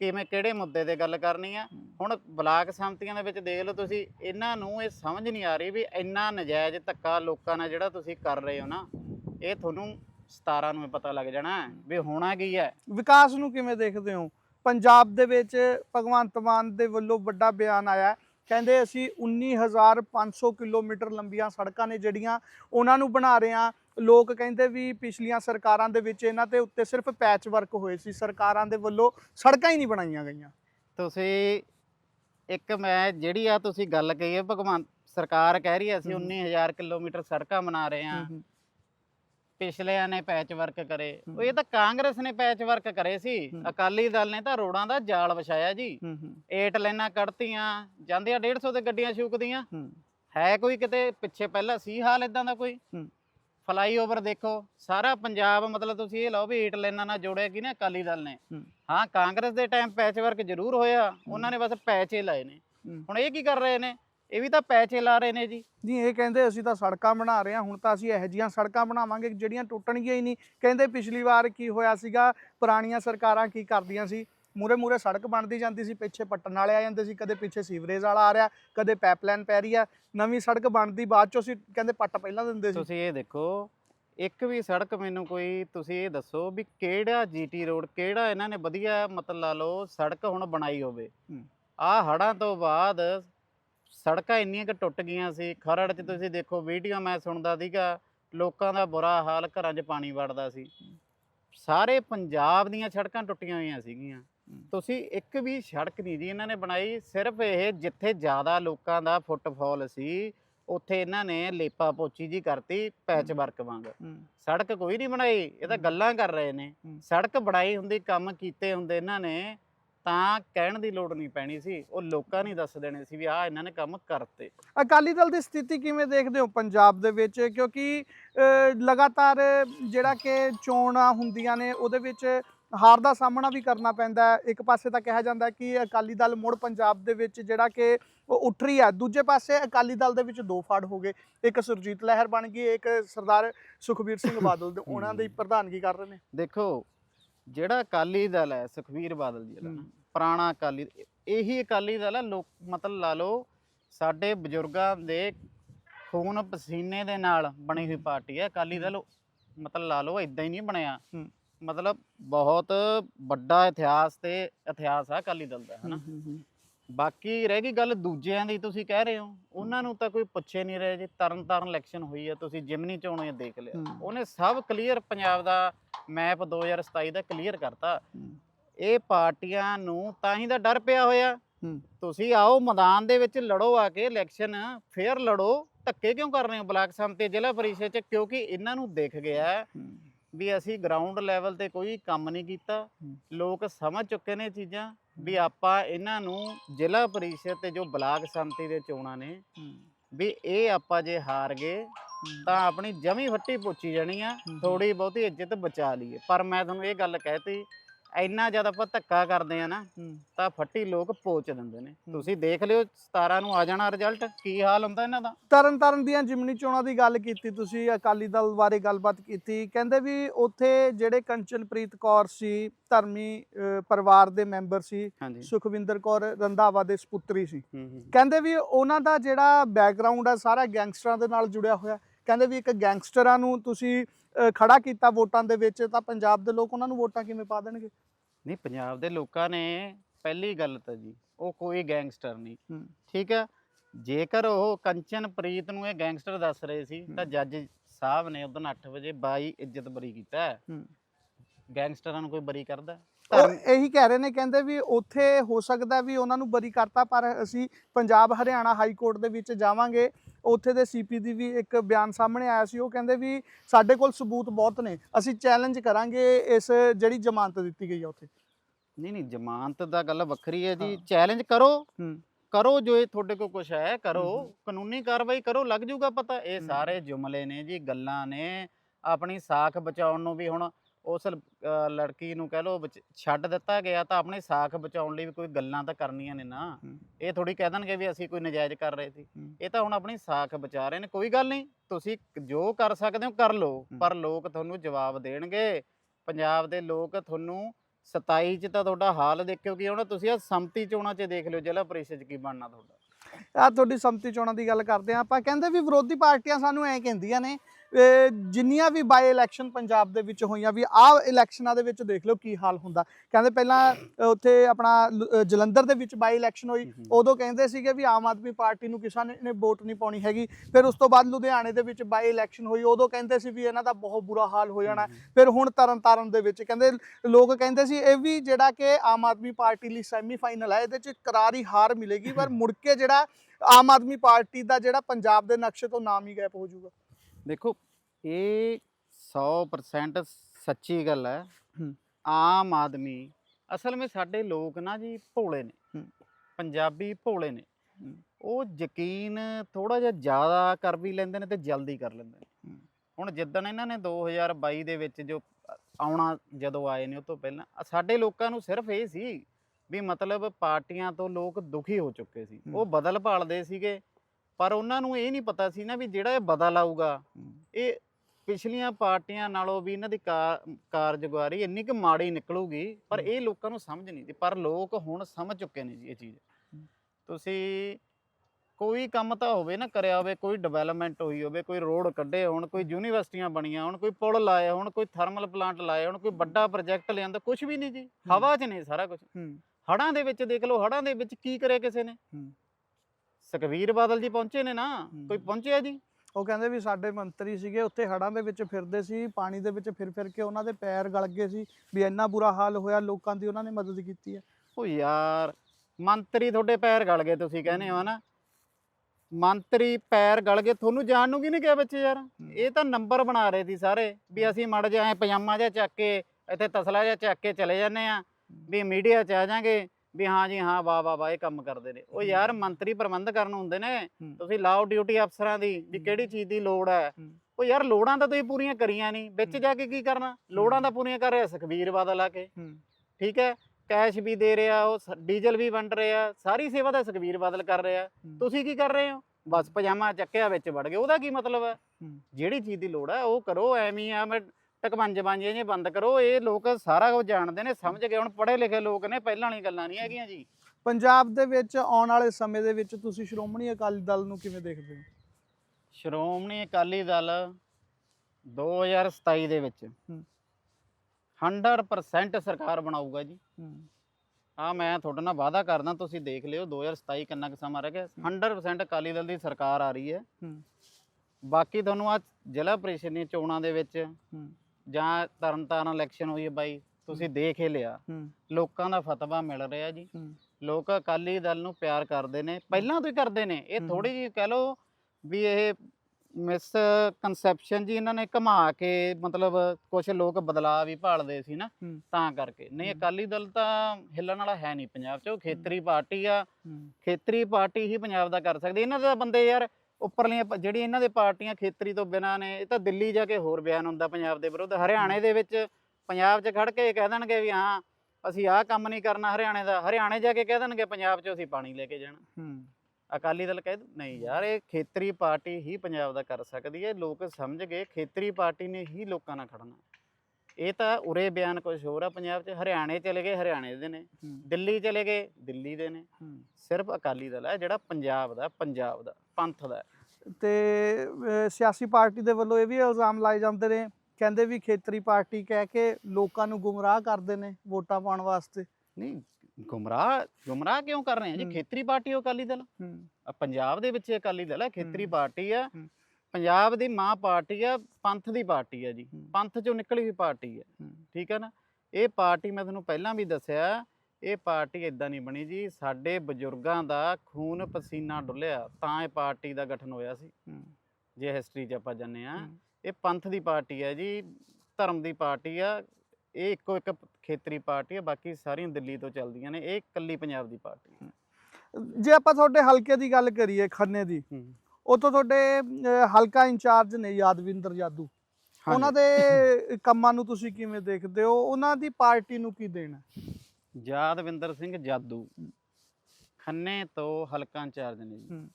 ਕਿਵੇਂ ਕਿਹੜੇ ਮੁੱਦੇ ਤੇ ਗੱਲ ਕਰਨੀ ਆ। ਹੁਣ ਬਲਾਕ ਸੰਮਤੀਆਂ ਦੇ ਵਿੱਚ ਦੇਖ ਲਓ ਤੁਸੀਂ ਇਹਨਾਂ ਨੂੰ ਇਹ ਸਮਝ ਨਹੀਂ ਆ ਰਹੀ ਵੀ ਇੰਨਾ ਨਜਾਇਜ਼ ਧੱਕਾ ਲੋਕਾਂ ਨਾਲ ਜਿਹੜਾ ਤੁਸੀਂ ਕਰ ਰਹੇ ਹੋ ਨਾ ਇਹ ਤੁਹਾਨੂੰ 17 ਨੂੰ ਪਤਾ ਲੱਗ ਜਾਣਾ ਵੀ ਹੋਣਾ ਕੀ ਹੈ। ਵਿਕਾਸ ਨੂੰ ਕਿਵੇਂ ਦੇਖਦੇ ਹੋ? ਪੰਜਾਬ ਦੇ ਵਿੱਚ ਭਗਵੰਤ ਮਾਨ ਦੇ ਵੱਲੋਂ ਵੱਡਾ ਬਿਆਨ ਆਇਆ। ਕਹਿੰਦੇ ਅਸੀਂ 19500 ਕਿਲੋਮੀਟਰ ਲੰਬੀਆਂ ਸੜਕਾਂ ਨੇ ਜਿਹੜੀਆਂ ਉਹਨਾਂ ਨੂੰ ਬਣਾ ਰਹੇ ਹਾਂ। ਲੋਕ ਕਹਿੰਦੇ ਵੀ ਪਿਛਲੀਆਂ ਸਰਕਾਰਾਂ ਦੇ ਵਿੱਚ ਇਹਨਾਂ ਦੇ ਉੱਤੇ ਸਿਰਫ ਪੈਚ ਵਰਕ ਹੋਏ ਸੀ। ਸਰਕਾਰਾਂ ਦੇ ਵੱਲੋਂ ਸੜਕਾਂ ਹੀ ਨਹੀਂ ਬਣਾਈਆਂ ਗਈਆਂ। ਤੁਸੀਂ ਇੱਕ ਮੈਂ ਜਿਹੜੀ ਆ ਤੁਸੀਂ ਗੱਲ ਕਹੀ ਹੈ ਭਗਵਾਨ ਸਰਕਾਰ ਕਹਿ ਰਹੀ ਹੈ ਅਸੀਂ ਹਮ। 19000 ਕਿਲੋਮੀਟਰ ਸੜਕਾਂ ਬਣਾ ਰਹੇ ਹਾਂ। ਪਿਛਲਿਆਂ ਨੇ ਪੈਚ ਵਰਕ ਕਰੇ। ਉਹ ਇਹ ਤਾਂ ਕਾਂਗਰਸ ਨੇ ਪੈਚ ਵਰਕ ਕਰੇ ਸੀ। ਅਕਾਲੀ ਦਲ ਨੇ ਤਾਂ ਰੋਡਾਂ ਦਾ ਜਾਲ ਵਿਛਾਇਆ ਜੀ। ਏਟ ਲਾਈਨਾਂ ਕੱਢਤੀਆਂ ਜਾਂਦੀਆਂ 150 ਤੇ ਗੱਡੀਆਂ ਸ਼ੂਕਦੀਆਂ ਹੂੰ। ਕੋਈ ਕਿਤੇ ਪਿੱਛੇ ਪਹਿਲਾਂ ਸੀ ਹਾਲ ਇਦਾਂ ਦਾ ਕੋਈ। ਫਲਾਈਓਵਰ ਦੇਖੋ ਸਾਰਾ ਪੰਜਾਬ ਮਤਲਬ ਤੁਸੀਂ ਇਹ ਲਓ ਵੀ ਏਟ ਲਾਈਨਾਂ ਨਾਲ ਜੋੜਿਆ ਕਿ ਨਾ ਅਕਾਲੀ ਦਲ ਨੇ। ਹੂੰ। ਕਾਂਗਰਸ ਦੇ ਟਾਈਮ ਪੈਚ ਵਰਕ ਜ਼ਰੂਰ ਹੋਇਆ ਉਹਨਾਂ ਨੇ ਬਸ ਪੈਚੇ ਲਾਏ ਨੇ। ਹੁਣ ਇਹ ਕੀ ਕਰ ਰਹੇ ਨੇ? ਇਹ ਵੀ ਤਾਂ ਪੈਚੇ ਲਾ ਰਹੇ ਨੇ ਜੀ। ਜੀ ਇਹ ਕਹਿੰਦੇ ਅਸੀਂ ਤਾਂ ਸੜਕਾਂ ਬਣਾ ਰਹੇ ਹਾਂ ਹੁਣ ਤਾਂ ਅਸੀਂ ਇਹੋ ਜਿਹੀਆਂ ਸੜਕਾਂ ਬਣਾਵਾਂਗੇ ਜਿਹੜੀਆਂ ਟੁੱਟਣਗੀਆਂ ਹੀ ਨਹੀਂ। ਕਹਿੰਦੇ ਪਿਛਲੀ ਵਾਰ ਕੀ ਹੋਇਆ ਸੀਗਾ ਪੁਰਾਣੀਆਂ ਸਰਕਾਰਾਂ ਕੀ ਕਰਦੀਆਂ ਸੀ? ਮੂਰੇ ਮੂਰੇ ਸੜਕ ਬਣਦੀ ਜਾਂਦੀ ਸੀ ਪਿੱਛੇ ਪੱਟਣ ਵਾਲੇ ਆ ਜਾਂਦੇ ਸੀ ਕਦੇ ਪਿੱਛੇ ਸੀਵਰੇਜ ਵਾਲਾ ਆ ਰਿਹਾ ਕਦੇ ਪਾਈਪਲਾਈਨ ਪੈ ਰਹੀ ਆ ਨਵੀਂ ਸੜਕ ਬਣਦੀ ਬਾਅਦ ਚੋਂ ਸੀ ਕਹਿੰਦੇ ਪੱਟ ਪਹਿਲਾਂ ਦਿੰਦੇ ਸੀ। ਤੁਸੀਂ ਇਹ ਦੇਖੋ ਇੱਕ ਵੀ ਸੜਕ ਮੈਨੂੰ ਕੋਈ ਤੁਸੀਂ ਇਹ ਦੱਸੋ ਵੀ ਕਿਹੜਾ ਜੀਟੀ ਰੋਡ ਕਿਹੜਾ ਇਹਨਾਂ ਨੇ ਵਧੀਆ ਮਤਲਬ ਲਾ ਲਓ ਸੜਕ ਹੁਣ ਬਣਾਈ ਹੋਵੇ। ਆਹ ਹੜਾਂ ਤੋਂ ਬਾਅਦ ਸੜਕਾਂ ਇੰਨੀਆਂ ਕਿ ਟੁੱਟ ਗਈਆਂ ਸੀ ਖਰੜ 'ਚ ਤੁਸੀਂ ਦੇਖੋ ਵੀਡੀਓ ਮੈਂ ਸੁਣਦਾ ਸੀਗਾ ਲੋਕਾਂ ਦਾ ਬੁਰਾ ਹਾਲ ਘਰਾਂ 'ਚ ਪਾਣੀ ਵੜਦਾ ਸੀ। ਸਾਰੇ ਪੰਜਾਬ ਦੀਆਂ ਸੜਕਾਂ ਟੁੱਟੀਆਂ ਹੋਈਆਂ ਸੀਗੀਆਂ। ਤੁਸੀਂ ਇੱਕ ਵੀ ਸੜਕ ਨਹੀਂ ਜੀ ਇਹਨਾਂ ਨੇ ਬਣਾਈ ਸਿਰਫ ਇਹ ਜਿੱਥੇ ਜ਼ਿਆਦਾ ਲੋਕਾਂ ਦਾ ਫੁੱਟਫਾਲ ਸੀ ਉੱਥੇ ਇਹਨਾਂ ਨੇ ਲੇਪਾ ਪੋਚੀ ਜੀ ਕਰਤੀ ਪੈਚ ਵਰਕ ਵਾਂਗ। ਸੜਕ ਕੋਈ ਨਹੀਂ ਬਣਾਈ ਇਹ ਤਾਂ। ਗੱਲਾਂ ਕਰ ਰਹੇ ਨੇ। ਸੜਕ ਬਣਾਈ ਹੁੰਦੀ ਕੰਮ ਕੀਤੇ ਹੁੰਦੇ ਇਹਨਾਂ ਨੇ ਤਾਂ ਕਹਿਣ ਦੀ ਲੋੜ ਨਹੀਂ ਪੈਣੀ ਸੀ। ਉਹ ਲੋਕਾਂ ਨੇ ਦੱਸ ਦੇਣੇ ਸੀ ਵੀ ਆਹ ਇਹਨਾਂ ਨੇ ਕੰਮ ਕਰਤੇ। ਅਕਾਲੀ ਦਲ ਦੀ ਸਥਿਤੀ ਕਿਵੇਂ ਦੇਖਦੇ ਹੋ ਪੰਜਾਬ ਦੇ ਵਿੱਚ? ਕਿਉਂਕਿ ਲਗਾਤਾਰ ਜਿਹੜਾ ਕਿ ਚੋਣਾਂ ਹੁੰਦੀਆਂ ਨੇ ਉਹਦੇ ਵਿੱਚ ਹਾਰ ਦਾ ਸਾਹਮਣਾ ਵੀ ਕਰਨਾ ਪੈਂਦਾ ਇੱਕ ਪਾਸੇ ਤਾਂ ਕਿਹਾ ਜਾਂਦਾ ਕਿ ਅਕਾਲੀ ਦਲ ਮੁੜ ਪੰਜਾਬ ਦੇ ਵਿੱਚ ਜਿਹੜਾ ਕਿ ਉਹ ਉੱਠ ਰਹੀ ਹੈ। ਦੂਜੇ ਪਾਸੇ ਅਕਾਲੀ ਦਲ ਦੇ ਵਿੱਚ ਦੋ ਫਾੜ ਹੋ ਗਏ। ਇੱਕ ਸੁਰਜੀਤ ਲਹਿਰ ਬਣ ਗਈ ਇੱਕ ਸਰਦਾਰ ਸੁਖਬੀਰ ਸਿੰਘ ਬਾਦਲ ਦੇ। ਉਹਨਾਂ ਦੀ ਪ੍ਰਧਾਨਗੀ ਕਰ ਰਹੇ ਨੇ। ਦੇਖੋ ਜਿਹੜਾ ਅਕਾਲੀ ਦਲ ਹੈ ਸੁਖਵੀਰ ਬਾਦਲ ਜੀ ਦਾ। ਪੁਰਾਣਾ ਅਕਾਲੀ ਇਹੀ ਅਕਾਲੀ ਦਲ ਹੈ। ਲੋਕ ਮਤਲਬ ਲਾ ਲਓ ਸਾਡੇ ਬਜ਼ੁਰਗਾਂ ਦੇ ਖੂਨ ਪਸੀਨੇ ਦੇ ਨਾਲ ਬਣੀ ਹੋਈ ਪਾਰਟੀ ਹੈ। ਅਕਾਲੀ ਦਲ ਮਤਲਬ ਲਾ ਲਓ ਇਦਾਂ ਹੀ ਨਹੀਂ ਬਣਿਆ। ਮਤਲਬ ਬਹੁਤ ਵੱਡਾ ਇਤਿਹਾਸ ਤੇ ਇਤਿਹਾਸ ਆ ਅਕਾਲੀ ਦਲ ਦਾ ਹਨਾ? ਬਾਕੀ ਰਹਿ ਗਈ ਗੱਲ ਦੂਜਿਆਂ ਦੀ ਤੁਸੀਂ ਕਹਿ ਰਹੇ ਹੋ। ਉਹਨਾਂ ਨੂੰ ਤਾਂ ਕੋਈ ਪੁੱਛੇ ਨਹੀਂ ਰਹੇ ਜੀ ਤਰਨ ਤਾਰਨ ਇਲੈਕਸ਼ਨ ਹੋਈ ਆ ਤੁਸੀਂ ਜਿਮਨੀ ਚੋਣਾਂ ਦੇਖ ਲਿਆ। ਉਹਨੇ ਸਭ ਕਲੀਅਰ ਪੰਜਾਬ ਦਾ ਮੈਪ 2027 ਦਾ ਕਲੀਅਰ ਕਰਤਾ। ਇਹ ਪਾਰਟੀਆਂ ਨੂੰ ਤਾਂ ਹੀ ਤਾਂ ਡਰ ਪਿਆ ਹੋਇਆ। ਤੁਸੀਂ ਆਓ ਮੈਦਾਨ ਦੇ ਵਿੱਚ ਲੜੋ ਆ ਕੇ ਇਲੈਕਸ਼ਨ ਫੇਰ ਲੜੋ। ਧੱਕੇ ਕਿਉਂ ਕਰ ਰਹੇ ਹੋ ਬਲਾਕ ਸੰਮਤੀ ਜ਼ਿਲ੍ਹਾ ਪਰਿਸ਼ਦ ਚ? ਕਿਉਂਕਿ ਇਹਨਾਂ ਨੂੰ ਦਿਖ ਗਿਆ ਵੀ ਅਸੀਂ ਗਰਾਊਂਡ ਲੈਵਲ ਤੇ ਕੋਈ ਕੰਮ ਨਹੀਂ ਕੀਤਾ। ਲੋਕ ਸਮਝ ਚੁੱਕੇ ਨੇ ਚੀਜ਼ਾਂ ਵੀ ਆਪਾਂ ਇਹਨਾਂ ਨੂੰ ਜ਼ਿਲ੍ਹਾ ਪਰਿਸ਼ਦ ਤੇ ਜੋ ਬਲਾਕ ਸੰਮਤੀ ਦੇ ਚੋਣਾਂ ਨੇ ਵੀ ਇਹ ਆਪਾਂ ਜੇ ਹਾਰ ਗਏ ਤਾਂ ਆਪਣੀ ਜਮੀ ਫੱਟੀ ਪੁੱਛੀ ਜਾਣੀ ਆ। ਥੋੜੀ ਬਹੁਤੀ ਇੱਜ਼ਤ ਬਚਾ ਲਈਏ। ਪਰ ਮੈਂ ਤੁਹਾਨੂੰ ਇਹ ਗੱਲ ਕਹਿਤੀ ਇੰਨਾ ਜ਼ਿਆਦਾ ਆਪਾਂ ਧੱਕਾ ਕਰਦੇ ਆ ਨਾ ਤਾਂ ਫੱਟੀ ਲੋਕ ਪੋਚ ਦਿੰਦੇ ਨੇ। ਤੁਸੀਂ ਦੇਖ ਲਿਓ 17 ਨੂੰ ਆ ਜਾਣਾ ਰਿਜ਼ਲਟ ਕੀ ਹਾਲ ਹੁੰਦਾ ਇਹਨਾਂ ਦਾ? ਤਰਨ ਤਾਰਨ ਦੀਆਂ ਜਿਮਨੀ ਚੋਣਾਂ ਦੀ ਗੱਲ ਕੀਤੀ ਤੁਸੀਂ ਅਕਾਲੀ ਦਲ ਬਾਰੇ ਗੱਲਬਾਤ ਕੀਤੀ। ਕਹਿੰਦੇ ਵੀ ਉੱਥੇ ਜਿਹੜੇ ਕੰਚਨਪ੍ਰੀਤ ਕੌਰ ਸੀ ਧਰਮੀ ਪਰਿਵਾਰ ਦੇ ਮੈਂਬਰ ਸੀ ਹਾਂਜੀ। ਸੁਖਵਿੰਦਰ ਕੌਰ ਰੰਧਾਵਾ ਦੇ ਸੁਪੁੱਤਰੀ ਸੀ। ਕਹਿੰਦੇ ਵੀ ਉਹਨਾਂ ਦਾ ਜਿਹੜਾ ਬੈਕਗ੍ਰਾਉਂਡ ਹੈ ਸਾਰਾ ਗੈਂਗਸਟਰਾਂ ਦੇ ਨਾਲ ਜੁੜਿਆ ਹੋਇਆ। ਕਹਿੰਦੇ ਵੀ ਇੱਕ ਗੈਂਗਸਟਰਾਂ ਨੂੰ ਤੁਸੀਂ ਖੜਾ ਕੀਤਾ ਵੋਟਾਂ ਦੇ ਵਿੱਚ ਤਾਂ ਪੰਜਾਬ ਦੇ ਲੋਕ ਉਹਨਾਂ ਨੂੰ ਵੋਟਾਂ ਕਿਵੇਂ ਪਾ ਦੇਣਗੇ ਨਹੀਂ ਪੰਜਾਬ ਦੇ ਲੋਕਾਂ ਨੇ ਪਹਿਲੀ ਗੱਲ ਤਾਂ ਜੀ ਉਹ ਕੋਈ ਗੈਂਗਸਟਰ ਨਹੀਂ। ਠੀਕ ਹੈ ਜੇਕਰ ਉਹ ਕੰਚਨਪ੍ਰੀਤ ਨੂੰ ਇਹ ਗੈਂਗਸਟਰ ਦੱਸ ਰਹੇ ਸੀ ਤਾਂ। ਜੱਜ ਸਾਹਿਬ ਨੇ ਉਦੋਂ 8 ਵਜੇ ਬਾਈ ਇੱਜ਼ਤ ਬਰੀ ਕੀਤਾ। ਗੈਂਗਸਟਰਾਂ ਨੂੰ ਕੋਈ ਬਰੀ ਕਰਦਾ? ਉਹ ਇਹੀ ਕਹਿ ਰਹੇ ਨੇ ਕਹਿੰਦੇ ਵੀ ਉੱਥੇ ਹੋ ਸਕਦਾ ਵੀ ਉਹਨਾਂ ਨੂੰ ਬਰੀ ਕਰਤਾ ਪਰ ਅਸੀਂ ਪੰਜਾਬ ਹਰਿਆਣਾ ਹਾਈ ਕੋਰਟ ਦੇ ਵਿੱਚ ਜਾਵਾਂਗੇ ਉੱਥੇ ਦੇ ਸੀਪੀ ਦੀ ਵੀ ਇੱਕ ਬਿਆਨ ਸਾਹਮਣੇ ਆਇਆ ਸੀ ਉਹ ਕਹਿੰਦੇ ਵੀ ਸਾਡੇ ਕੋਲ ਸਬੂਤ ਬਹੁਤ ਨੇ ਅਸੀਂ ਚੈਲੰਜ ਕਰਾਂਗੇ ਇਸ ਜਿਹੜੀ ਜ਼ਮਾਨਤ ਦਿੱਤੀ ਗਈ ਆ ਉੱਥੇ ਨਹੀਂ ਨਹੀਂ ਜ਼ਮਾਨਤ ਦਾ ਗੱਲ ਵੱਖਰੀ ਹੈ ਜੀ। ਚੈਲੰਜ ਕਰੋ ਕਰੋ ਜੋ ਇਹ ਤੁਹਾਡੇ ਕੋਲ ਕੁਝ ਹੈ ਕਰੋ। ਕਾਨੂੰਨੀ ਕਾਰਵਾਈ ਕਰੋ ਲੱਗ ਜੂਗਾ ਪਤਾ ਇਹ। ਸਾਰੇ ਜੁਮਲੇ ਨੇ ਜੀ ਗੱਲਾਂ ਨੇ ਆਪਣੀ ਸਾਖ ਬਚਾਉਣ ਨੂੰ ਵੀ ਹੁਣ ਉਸ ਲ- ਲੜਕੀ ਨੂੰ ਕਹਿ ਲੋ ਛੱਡ ਦਿੱਤਾ ਗਿਆ ਤਾਂ ਆਪਣੀ ਸਾਖ ਬਚਾਉਣ ਲਈ ਵੀ ਕੋਈ ਗੱਲਾਂ ਤਾਂ ਕਰਨੀਆਂ ਨੇ ਨਾ ਹੂੰ। ਇਹ ਥੋੜੀ ਕਹਿ ਦੇਣਗੇ ਵੀ ਅਸੀਂ ਕੋਈ ਨਜਾਇਜ਼ ਕਰ ਰਹੇ ਸੀ ਹੂੰ। ਇਹ ਤਾਂ ਹੁਣ ਆਪਣੀ ਸਾਖ ਬਚਾ ਰਹੇ ਨੇ ਕੋਈ ਗੱਲ ਨਹੀਂ ਤੁਸੀਂ ਜੋ ਕਰ ਸਕਦੇ ਹੋ ਕਰ ਲਓ ਹੂੰ। ਪਰ ਲੋਕ ਤੁਹਾਨੂੰ ਜਵਾਬ ਦੇਣਗੇ ਪੰਜਾਬ ਦੇ ਲੋਕ ਤੁਹਾਨੂੰ 27 ਚ ਤਾਂ ਤੁਹਾਡਾ ਹਾਲ ਦੇਖਿਓ ਕੀ ਹੋਣਾ ਤੁਸੀਂ ਆ ਸੰਮਤੀ ਚੋਣਾਂ 'ਚ ਦੇਖ ਲਿਓ ਜ਼ਿਲ੍ਹਾ ਪਰਿਸ਼ਦ 'ਚ ਕੀ ਬਣਨਾ ਤੁਹਾਡਾ ਆ ਤੁਹਾਡੀ ਸੰਮਤੀ ਚੋਣਾਂ ਦੀ ਗੱਲ ਕਰਦੇ ਆ ਆਪਾਂ ਕਹਿੰਦੇ ਵੀ ਵਿਰੋਧੀ ਪਾਰਟੀਆਂ ਸਾਨੂੰ ਐਂ ਕਹਿੰਦੀਆਂ ਨੇ ਜਿੰਨੀਆਂ ਵੀ ਬਾਈ ਇਲੈਕਸ਼ਨ ਪੰਜਾਬ ਦੇ ਵਿੱਚ ਹੋਈਆਂ ਵੀ ਆਹ ਇਲੈਕਸ਼ਨਾਂ ਦੇ ਵਿੱਚ ਦੇਖ ਲਓ ਕੀ ਹਾਲ ਹੁੰਦਾ। ਕਹਿੰਦੇ ਪਹਿਲਾਂ ਉੱਥੇ ਆਪਣਾ ਜਲੰਧਰ ਦੇ ਵਿੱਚ ਬਾਈ ਇਲੈਕਸ਼ਨ ਹੋਈ। ਉਦੋਂ ਕਹਿੰਦੇ ਸੀਗੇ ਵੀ ਆਮ ਆਦਮੀ ਪਾਰਟੀ ਨੂੰ ਕਿਸੇ ਨੇ ਵੋਟ ਨਹੀਂ ਪਾਉਣੀ ਹੈਗੀ। ਫਿਰ ਉਸ ਤੋਂ ਬਾਅਦ ਲੁਧਿਆਣੇ ਦੇ ਵਿੱਚ ਬਾਈ ਇਲੈਕਸ਼ਨ ਹੋਈ। ਉਦੋਂ ਕਹਿੰਦੇ ਸੀ ਵੀ ਇਹਨਾਂ ਦਾ ਬਹੁਤ ਬੁਰਾ ਹਾਲ ਹੋ ਜਾਣਾ। ਫਿਰ ਹੁਣ ਤਰਨ ਤਾਰਨ ਦੇ ਵਿੱਚ ਕਹਿੰਦੇ ਲੋਕ ਕਹਿੰਦੇ ਸੀ ਇਹ ਵੀ ਜਿਹੜਾ ਕਿ ਆਮ ਆਦਮੀ ਪਾਰਟੀ ਲਈ ਸੈਮੀਫਾਈਨਲ ਹੈ ਇਹਦੇ ਚ ਕਰਾਰੀ ਹਾਰ ਮਿਲੇਗੀ। ਪਰ ਮੁੜ ਕੇ ਜਿਹੜਾ ਆਮ ਆਦਮੀ ਪਾਰਟੀ ਦਾ ਜਿਹੜਾ ਪੰਜਾਬ ਦੇ ਨਕਸ਼ੇ ਤੋਂ ਨਾਮ ਹੀ ਗਾਇਬ ਹੋ ਜਾਊਗਾ। ਦੇਖੋ ਇਹ 100% ਸੱਚੀ ਗੱਲ ਹੈ। ਆਮ ਆਦਮੀ ਅਸਲ ਵਿੱਚ ਸਾਡੇ ਲੋਕ ਨਾ ਜੀ ਭੋਲੇ ਨੇ। ਪੰਜਾਬੀ ਭੋਲੇ ਨੇ। ਉਹ ਯਕੀਨ ਥੋੜਾ ਜਿਹਾ ਜ਼ਿਆਦਾ ਕਰ ਵੀ ਲੈਂਦੇ ਨੇ ਤੇ ਜਲਦੀ ਕਰ ਲੈਂਦੇ ਨੇ। ਹੁਣ ਜਿੱਦਣ ਇਹਨਾਂ ਨੇ 2022 ਦੇ ਵਿੱਚ ਜੋ ਆਉਣਾ ਜਦੋਂ ਆਏ ਨੇ ਉਹ ਤੋਂ ਪਹਿਲਾਂ ਸਾਡੇ ਲੋਕਾਂ ਨੂੰ ਸਿਰਫ ਇਹ ਸੀ ਵੀ ਮਤਲਬ ਪਾਰਟੀਆਂ ਤੋਂ ਲੋਕ ਦੁਖੀ ਹੋ ਚੁੱਕੇ ਸੀ। ਉਹ ਬਦਲ ਭਾਲਦੇ ਸੀਗੇ ਪਰ ਉਹਨਾਂ ਨੂੰ ਇਹ ਨਹੀਂ ਪਤਾ ਸੀ ਨਾ ਵੀ ਜਿਹੜਾ ਇਹ ਬਦਲ ਆਊਗਾ ਇਹ ਪਿਛਲੀਆਂ ਪਾਰਟੀਆਂ ਨਾਲੋਂ ਵੀ ਇਹਨਾਂ ਦੀ ਕਾਰ- ਕਾਰਜਗੁਜ਼ਾਰੀ ਇੰਨੀ ਕਿ ਮਾੜੀ ਨਿਕਲੂਗੀ ਪਰ ਇਹ ਲੋਕਾਂ ਨੂੰ ਸਮਝ ਨਹੀਂ ਦੀ ਪਰ ਲੋਕ ਹੁਣ ਸਮਝ ਚੁੱਕੇ ਨੇ ਜੀ ਇਹ ਚੀਜ਼। ਤੁਸੀਂ ਕੋਈ ਕੰਮ ਤਾਂ ਹੋਵੇ ਨਾ ਕਰਿਆ ਹੋਵੇ ਕੋਈ ਡਿਵੈਲਪਮੈਂਟ ਹੋਈ ਹੋਵੇ ਕੋਈ ਰੋਡ ਕੱਢੇ ਹੋਣ ਕੋਈ ਯੂਨੀਵਰਸਿਟੀਆਂ ਬਣੀਆਂ ਹੋਣ ਕੋਈ ਪੁਲ ਲਾਏ ਹੋਣ ਕੋਈ ਥਰਮਲ ਪਲਾਂਟ ਲਾਏ ਹੋਣ ਕੋਈ ਵੱਡਾ ਪ੍ਰੋਜੈਕਟ ਲਿਆਂਦਾ ਕੁਝ ਵੀ ਨਹੀਂ ਜੀ। ਹਵਾ 'ਚ ਨਹੀਂ ਸਾਰਾ ਕੁਝ ਹੂੰ। ਹੜਾਂ ਦੇ ਵਿੱਚ ਦੇਖ ਲਓ ਹੜਾਂ ਦੇ ਵਿੱਚ ਕੀ ਕਰਿਆ ਕਿਸੇ ਨੇ? ਹੂੰ। ਸੁਖਵੀਰ ਬਾਦਲ ਜੀ ਪਹੁੰਚੇ ਨੇ ਨਾ ਕੋਈ। ਪਹੁੰਚਿਆ ਜੀ? ਉਹ ਕਹਿੰਦੇ ਵੀ ਸਾਡੇ ਮੰਤਰੀ ਸੀਗੇ ਉੱਥੇ ਹੜਾਂ ਦੇ ਵਿੱਚ ਫਿਰਦੇ ਸੀ ਪਾਣੀ ਦੇ ਵਿੱਚ ਫਿਰ ਫਿਰ ਕੇ ਉਹਨਾਂ ਦੇ ਪੈਰ ਗਲ ਗਏ ਸੀ ਵੀ ਇੰਨਾ ਬੁਰਾ ਹਾਲ ਹੋਇਆ ਲੋਕਾਂ ਦੀ ਉਹਨਾਂ ਨੇ ਮਦਦ ਕੀਤੀ ਹੈ। ਉਹ ਯਾਰ ਮੰਤਰੀ ਤੁਹਾਡੇ ਪੈਰ ਗਲ ਗਏ ਤੁਸੀਂ ਕਹਿੰਦੇ ਹੋ ਨਾ ਮੰਤਰੀ ਪੈਰ ਗਲ ਗਏ ਤੁਹਾਨੂੰ ਜਾਣ ਨੂੰ ਕੀ ਨਹੀਂ ਕਿਹਾ ਬੱਚੇ ਯਾਰ? ਇਹ ਤਾਂ ਨੰਬਰ ਬਣਾ ਰਹੇ ਸੀ ਸਾਰੇ ਵੀ ਅਸੀਂ ਮੜ ਜਾਏ ਪਜਾਮਾ ਜਿਹਾ ਚੱਕ ਕੇ ਇੱਥੇ ਤਸਲਾ ਜਿਹਾ ਚੱਕ ਕੇ ਚਲੇ ਜਾਂਦੇ ਆ ਵੀ ਮੀਡੀਆ 'ਚ ਆ ਜਾਾਂਗੇ। ਵੀ ਹਾਂ ਜੀ ਹਾਂ ਵਾਹ ਵਾਹ ਵਾਹ ਇਹ ਕੰਮ ਕਰਦੇ ਨੇ ਉਹ ਯਾਰ ਮੰਤਰੀ ਪ੍ਰਬੰਧ ਕਰਨ ਹੁੰਦੇ ਨੇ। ਤੁਸੀਂ ਲਾਓ ਡਿਊਟੀ ਅਫਸਰਾਂ ਦੀ ਵੀ। ਕਿਹੜੀ ਚੀਜ਼ ਦੀ ਲੋੜ ਹੈ। ਉਹ ਯਾਰ ਲੋੜਾਂ ਤਾਂ ਤੁਸੀਂ ਪੂਰੀਆਂ ਕਰੀਆਂ ਨਹੀਂ ਵਿੱਚ। ਜਾ ਕੇ ਕੀ ਕਰਨਾ ਲੋੜਾਂ ਤਾਂ ਪੂਰੀਆਂ ਕਰ ਰਿਹਾ ਸੁਖਬੀਰ ਬਾਦਲ ਆ ਕੇ ਠੀਕ ਹੈ ਕੈਸ਼ ਵੀ ਦੇ ਰਿਹਾ ਉਹ ਡੀਜ਼ਲ ਵੀ ਵੰਡ ਰਿਹਾ ਸਾਰੀ ਸੇਵਾ ਤਾਂ ਸੁਖਬੀਰ ਬਾਦਲ ਕਰ ਰਿਹਾ। ਤੁਸੀਂ ਕੀ ਕਰ ਰਹੇ ਹੋ ਬਸ ਪਜਾਮਾ ਚੱਕਿਆ ਵਿੱਚ ਵੜ ਗਏ ਉਹਦਾ ਕੀ ਮਤਲਬ ਹੈ। ਜਿਹੜੀ ਚੀਜ਼ ਦੀ ਲੋੜ ਹੈ ਉਹ ਕਰੋ ਐਵੇਂ ਆ ਮੈਂ ਟਕਵੰਜ ਬਾਂਝੇ ਜੇ ਬੰਦ ਕਰੋ ਇਹ ਲੋਕ ਸਾਰਾ ਕੁਝ ਜਾਣਦੇ ਨੇ ਸਮਝ ਗਏ ਹੁਣ ਪੜ੍ਹੇ ਲਿਖੇ ਲੋਕ ਨੇ ਪਹਿਲਾਂ ਵਾਲੀ ਗੱਲਾਂ ਨਹੀਂ ਹੈਗੀਆਂ ਜੀ। ਪੰਜਾਬ ਦੇ ਵਿੱਚ ਆਉਣ ਵਾਲੇ ਸਮੇਂ ਦੇ ਵਿੱਚ ਤੁਸੀਂ ਸ਼੍ਰੋਮਣੀ ਅਕਾਲੀ ਦਲ ਨੂੰ ਕਿਵੇਂ ਦੇਖਦੇ ਹੋ? ਸ਼੍ਰੋਮਣੀ ਅਕਾਲੀ ਦਲ 2027 ਦੇ ਵਿੱਚ ਹੂੰ। 100% ਸਰਕਾਰ ਬਣਾਊਗਾ ਜੀ। ਆ ਮੈਂ ਤੁਹਾਡੇ ਨਾਲ ਵਾਅਦਾ ਕਰਦਾ ਤੁਸੀਂ ਦੇਖ ਲਿਓ 2027 ਕਿੰਨਾ ਕੁ ਸਮਾਂ ਰਹਿ ਗਿਆ। 100% ਅਕਾਲੀ ਦਲ ਦੀ ਸਰਕਾਰ ਆ ਰਹੀ ਹੈ। ਬਾਕੀ ਤੁਹਾਨੂੰ ਆ ਜ਼ਿਲ੍ਹਾ ਪ੍ਰੀਸ਼ਦ ਦੀਆਂ ਚੋਣਾਂ ਦੇ ਵਿੱਚ ਜਾਂ ਤਰਨਤਾਰਨ ਇਲੈਕਸ਼ਨ ਹੋਈ ਹੈ ਬਾਈ ਤੁਸੀਂ ਦੇਖ ਹੀ ਲਿਆ। ਲੋਕਾਂ ਦਾ ਫਤਵਾ ਮਿਲ ਰਿਹਾ ਜੀ। ਲੋਕ ਅਕਾਲੀ ਦਲ ਨੂੰ ਪਿਆਰ ਕਰਦੇ ਨੇ। ਪਹਿਲਾਂ ਤੋਂ ਹੀ ਕਰਦੇ ਨੇ। ਇਹ। ਥੋੜੀ ਜਿਹੀ ਕਹਿ ਲਓ ਵੀ ਇਹ ਮਿਸ ਕਨਸੈਪਸ਼ਨ ਜੀ ਇਹਨਾਂ ਨੇ ਘੁਮਾ ਕੇ ਮਤਲਬ ਕੁਝ ਲੋਕ ਬਦਲਾਅ ਵੀ ਭਾਲਦੇ ਸੀ ਨਾ। ਤਾਂ ਕਰਕੇ। ਨਹੀਂ। ਅਕਾਲੀ ਦਲ ਤਾਂ ਹਿੱਲਣ ਵਾਲਾ ਹੈ ਨਹੀਂ ਪੰਜਾਬ 'ਚ। ਉਹ ਖੇਤਰੀ ਪਾਰਟੀ ਆ। ਖੇਤਰੀ ਪਾਰਟੀ ਹੀ ਪੰਜਾਬ ਦਾ ਕਰ ਸਕਦੀ। ਇਹਨਾਂ ਦੇ ਤਾਂ ਬੰਦੇ ਯਾਰ ਉੱਪਰਲੀਆਂ ਜਿਹੜੀ ਇਹਨਾਂ ਦੇ ਪਾਰਟੀਆਂ ਖੇਤਰੀ ਤੋਂ ਬਿਨਾ ਨੇ ਇਹ ਤਾਂ ਦਿੱਲੀ ਜਾ ਕੇ ਹੋਰ ਬਿਆਨ ਹੁੰਦਾ ਪੰਜਾਬ ਦੇ ਵਿਰੁੱਧ। ਹਰਿਆਣੇ ਦੇ ਵਿੱਚ ਪੰਜਾਬ 'ਚ ਖੜ ਕੇ ਇਹ ਕਹਿ ਦੇਣਗੇ ਵੀ ਹਾਂ ਅਸੀਂ ਆਹ ਕੰਮ ਨਹੀਂ ਕਰਨਾ ਹਰਿਆਣੇ ਦਾ। ਹਰਿਆਣੇ ਜਾ ਕੇ ਕਹਿ ਦੇਣਗੇ ਪੰਜਾਬ 'ਚ ਅਸੀਂ ਪਾਣੀ ਲੈ ਕੇ ਜਾਣਾ। ਹੂੰ। ਅਕਾਲੀ ਦਲ ਕਹਿ ਨਹੀਂ ਯਾਰ ਇਹ ਖੇਤਰੀ ਪਾਰਟੀ ਹੀ ਪੰਜਾਬ ਦਾ ਕਰ ਸਕਦੀ ਹੈ। ਲੋਕ ਸਮਝ ਗਏ ਖੇਤਰੀ ਪਾਰਟੀ ਨੇ ਹੀ ਲੋਕਾਂ ਨਾਲ ਖੜਨਾ ਇਹ ਤਾਂ ਉਰੇ ਬਿਆਨ ਕੁਝ ਹੋਰ ਆ ਪੰਜਾਬ 'ਚ ਹਰਿਆਣੇ ਚਲੇ ਗਏ ਹਰਿਆਣੇ ਦੇ ਨੇ। ਦਿੱਲੀ ਚਲੇ ਗਏ ਦਿੱਲੀ ਦੇ ਨੇ। ਸਿਰਫ ਅਕਾਲੀ ਦਲ ਹੈ ਜਿਹੜਾ ਪੰਜਾਬ ਦਾ ਪੰਜਾਬ ਦਾ। ਪੰਥ ਦਾ। ਤੇ ਸਿਆਸੀ ਪਾਰਟੀ ਦੇ ਵੱਲੋਂ ਇਹ ਵੀ ਇਲਜ਼ਾਮ ਲਾਏ ਜਾਂਦੇ ਨੇ ਕਹਿੰਦੇ ਵੀ ਖੇਤਰੀ ਪਾਰਟੀ ਕਹਿ ਕੇ ਲੋਕਾਂ ਨੂੰ ਗੁੰਮਰਾਹ ਕਰਦੇ ਨੇ ਵੋਟਾਂ ਪਾਉਣ ਵਾਸਤੇ ਨਹੀਂ ਗੁੰਮਰਾਹ ਗੁੰਮਰਾਹ ਕਿਉਂ ਕਰ ਰਹੇ ਆ ਜੀ। ਖੇਤਰੀ ਪਾਰਟੀ ਉਹ ਅਕਾਲੀ ਦਲ ਪੰਜਾਬ ਦੇ ਵਿੱਚ ਇਹ ਅਕਾਲੀ ਦਲ ਹੈ ਖੇਤਰੀ। ਪਾਰਟੀ ਆ। ਪੰਜਾਬ ਦੀ ਮਾਂ ਪਾਰਟੀ ਆ ਪੰਥ ਦੀ ਪਾਰਟੀ ਆ ਜੀ। ਪੰਥ ਚੋਂ ਨਿਕਲੀ ਹੋਈ ਪਾਰਟੀ ਆ ਠੀਕ ਹੈ ਨਾ ਇਹ ਪਾਰਟੀ ਮੈਂ ਤੁਹਾਨੂੰ ਪਹਿਲਾਂ ਵੀ ਦੱਸਿਆ ਇਹ ਪਾਰਟੀ ਇਦਾਂ ਨਹੀਂ ਬਣੀ ਜੀ ਸਾਡੇ ਬਜ਼ੁਰਗਾਂ ਦਾ ਖੂਨ ਪਸੀਨਾ ਡੁੱਲਿਆ ਤਾਂ ਇਹ ਪਾਰਟੀ ਦਾ ਗਠਨ ਹੋਇਆ ਸੀ। ਜੇ ਹਿਸਟਰੀ 'ਚ ਆਪਾਂ ਜਾਂਦੇ ਆ। ਇਹ ਪੰਥ ਦੀ ਪਾਰਟੀ ਹੈ ਜੀ ਧਰਮ ਦੀ ਪਾਰਟੀ ਆ ਇਹ ਇੱਕੋ ਇੱਕ ਖੇਤਰੀ ਪਾਰਟੀ ਆ ਬਾਕੀ ਸਾਰੀਆਂ ਦਿੱਲੀ ਤੋਂ ਚੱਲਦੀਆਂ ਨੇ ਇਹ ਇਕੱਲੀ ਪੰਜਾਬ ਦੀ ਪਾਰਟੀ ਹੈ। ਜੇ ਆਪਾਂ ਤੁਹਾਡੇ ਹਲਕੇ ਦੀ ਗੱਲ ਕਰੀਏ ਖੰਨੇ ਦੀ ਉਤੋਂ ਤੁਹਾਡੇ ਹਲਕਾ ਇੰਚਾਰਜ ਨੇ ਯਾਦਵਿੰਦਰ ਜਾਦੂ। ਉਹਨਾਂ ਦੇ ਕੰਮਾਂ ਨੂੰ ਤੁਸੀਂ ਕਿਵੇਂ ਦੇਖਦੇ ਹੋ? ਉਹਨਾਂ ਦੀ ਪਾਰਟੀ ਨੂੰ ਕੀ ਦੇਣਾ? ਯਾਦਵਿੰਦਰ ਸਿੰਘ ਜਾਦੂ ਖੰਨੇ ਤੋਂ ਹਲਕਾ ਇੰਚਾਰਜ ਨੇ ਜੀ ਹੂੰ।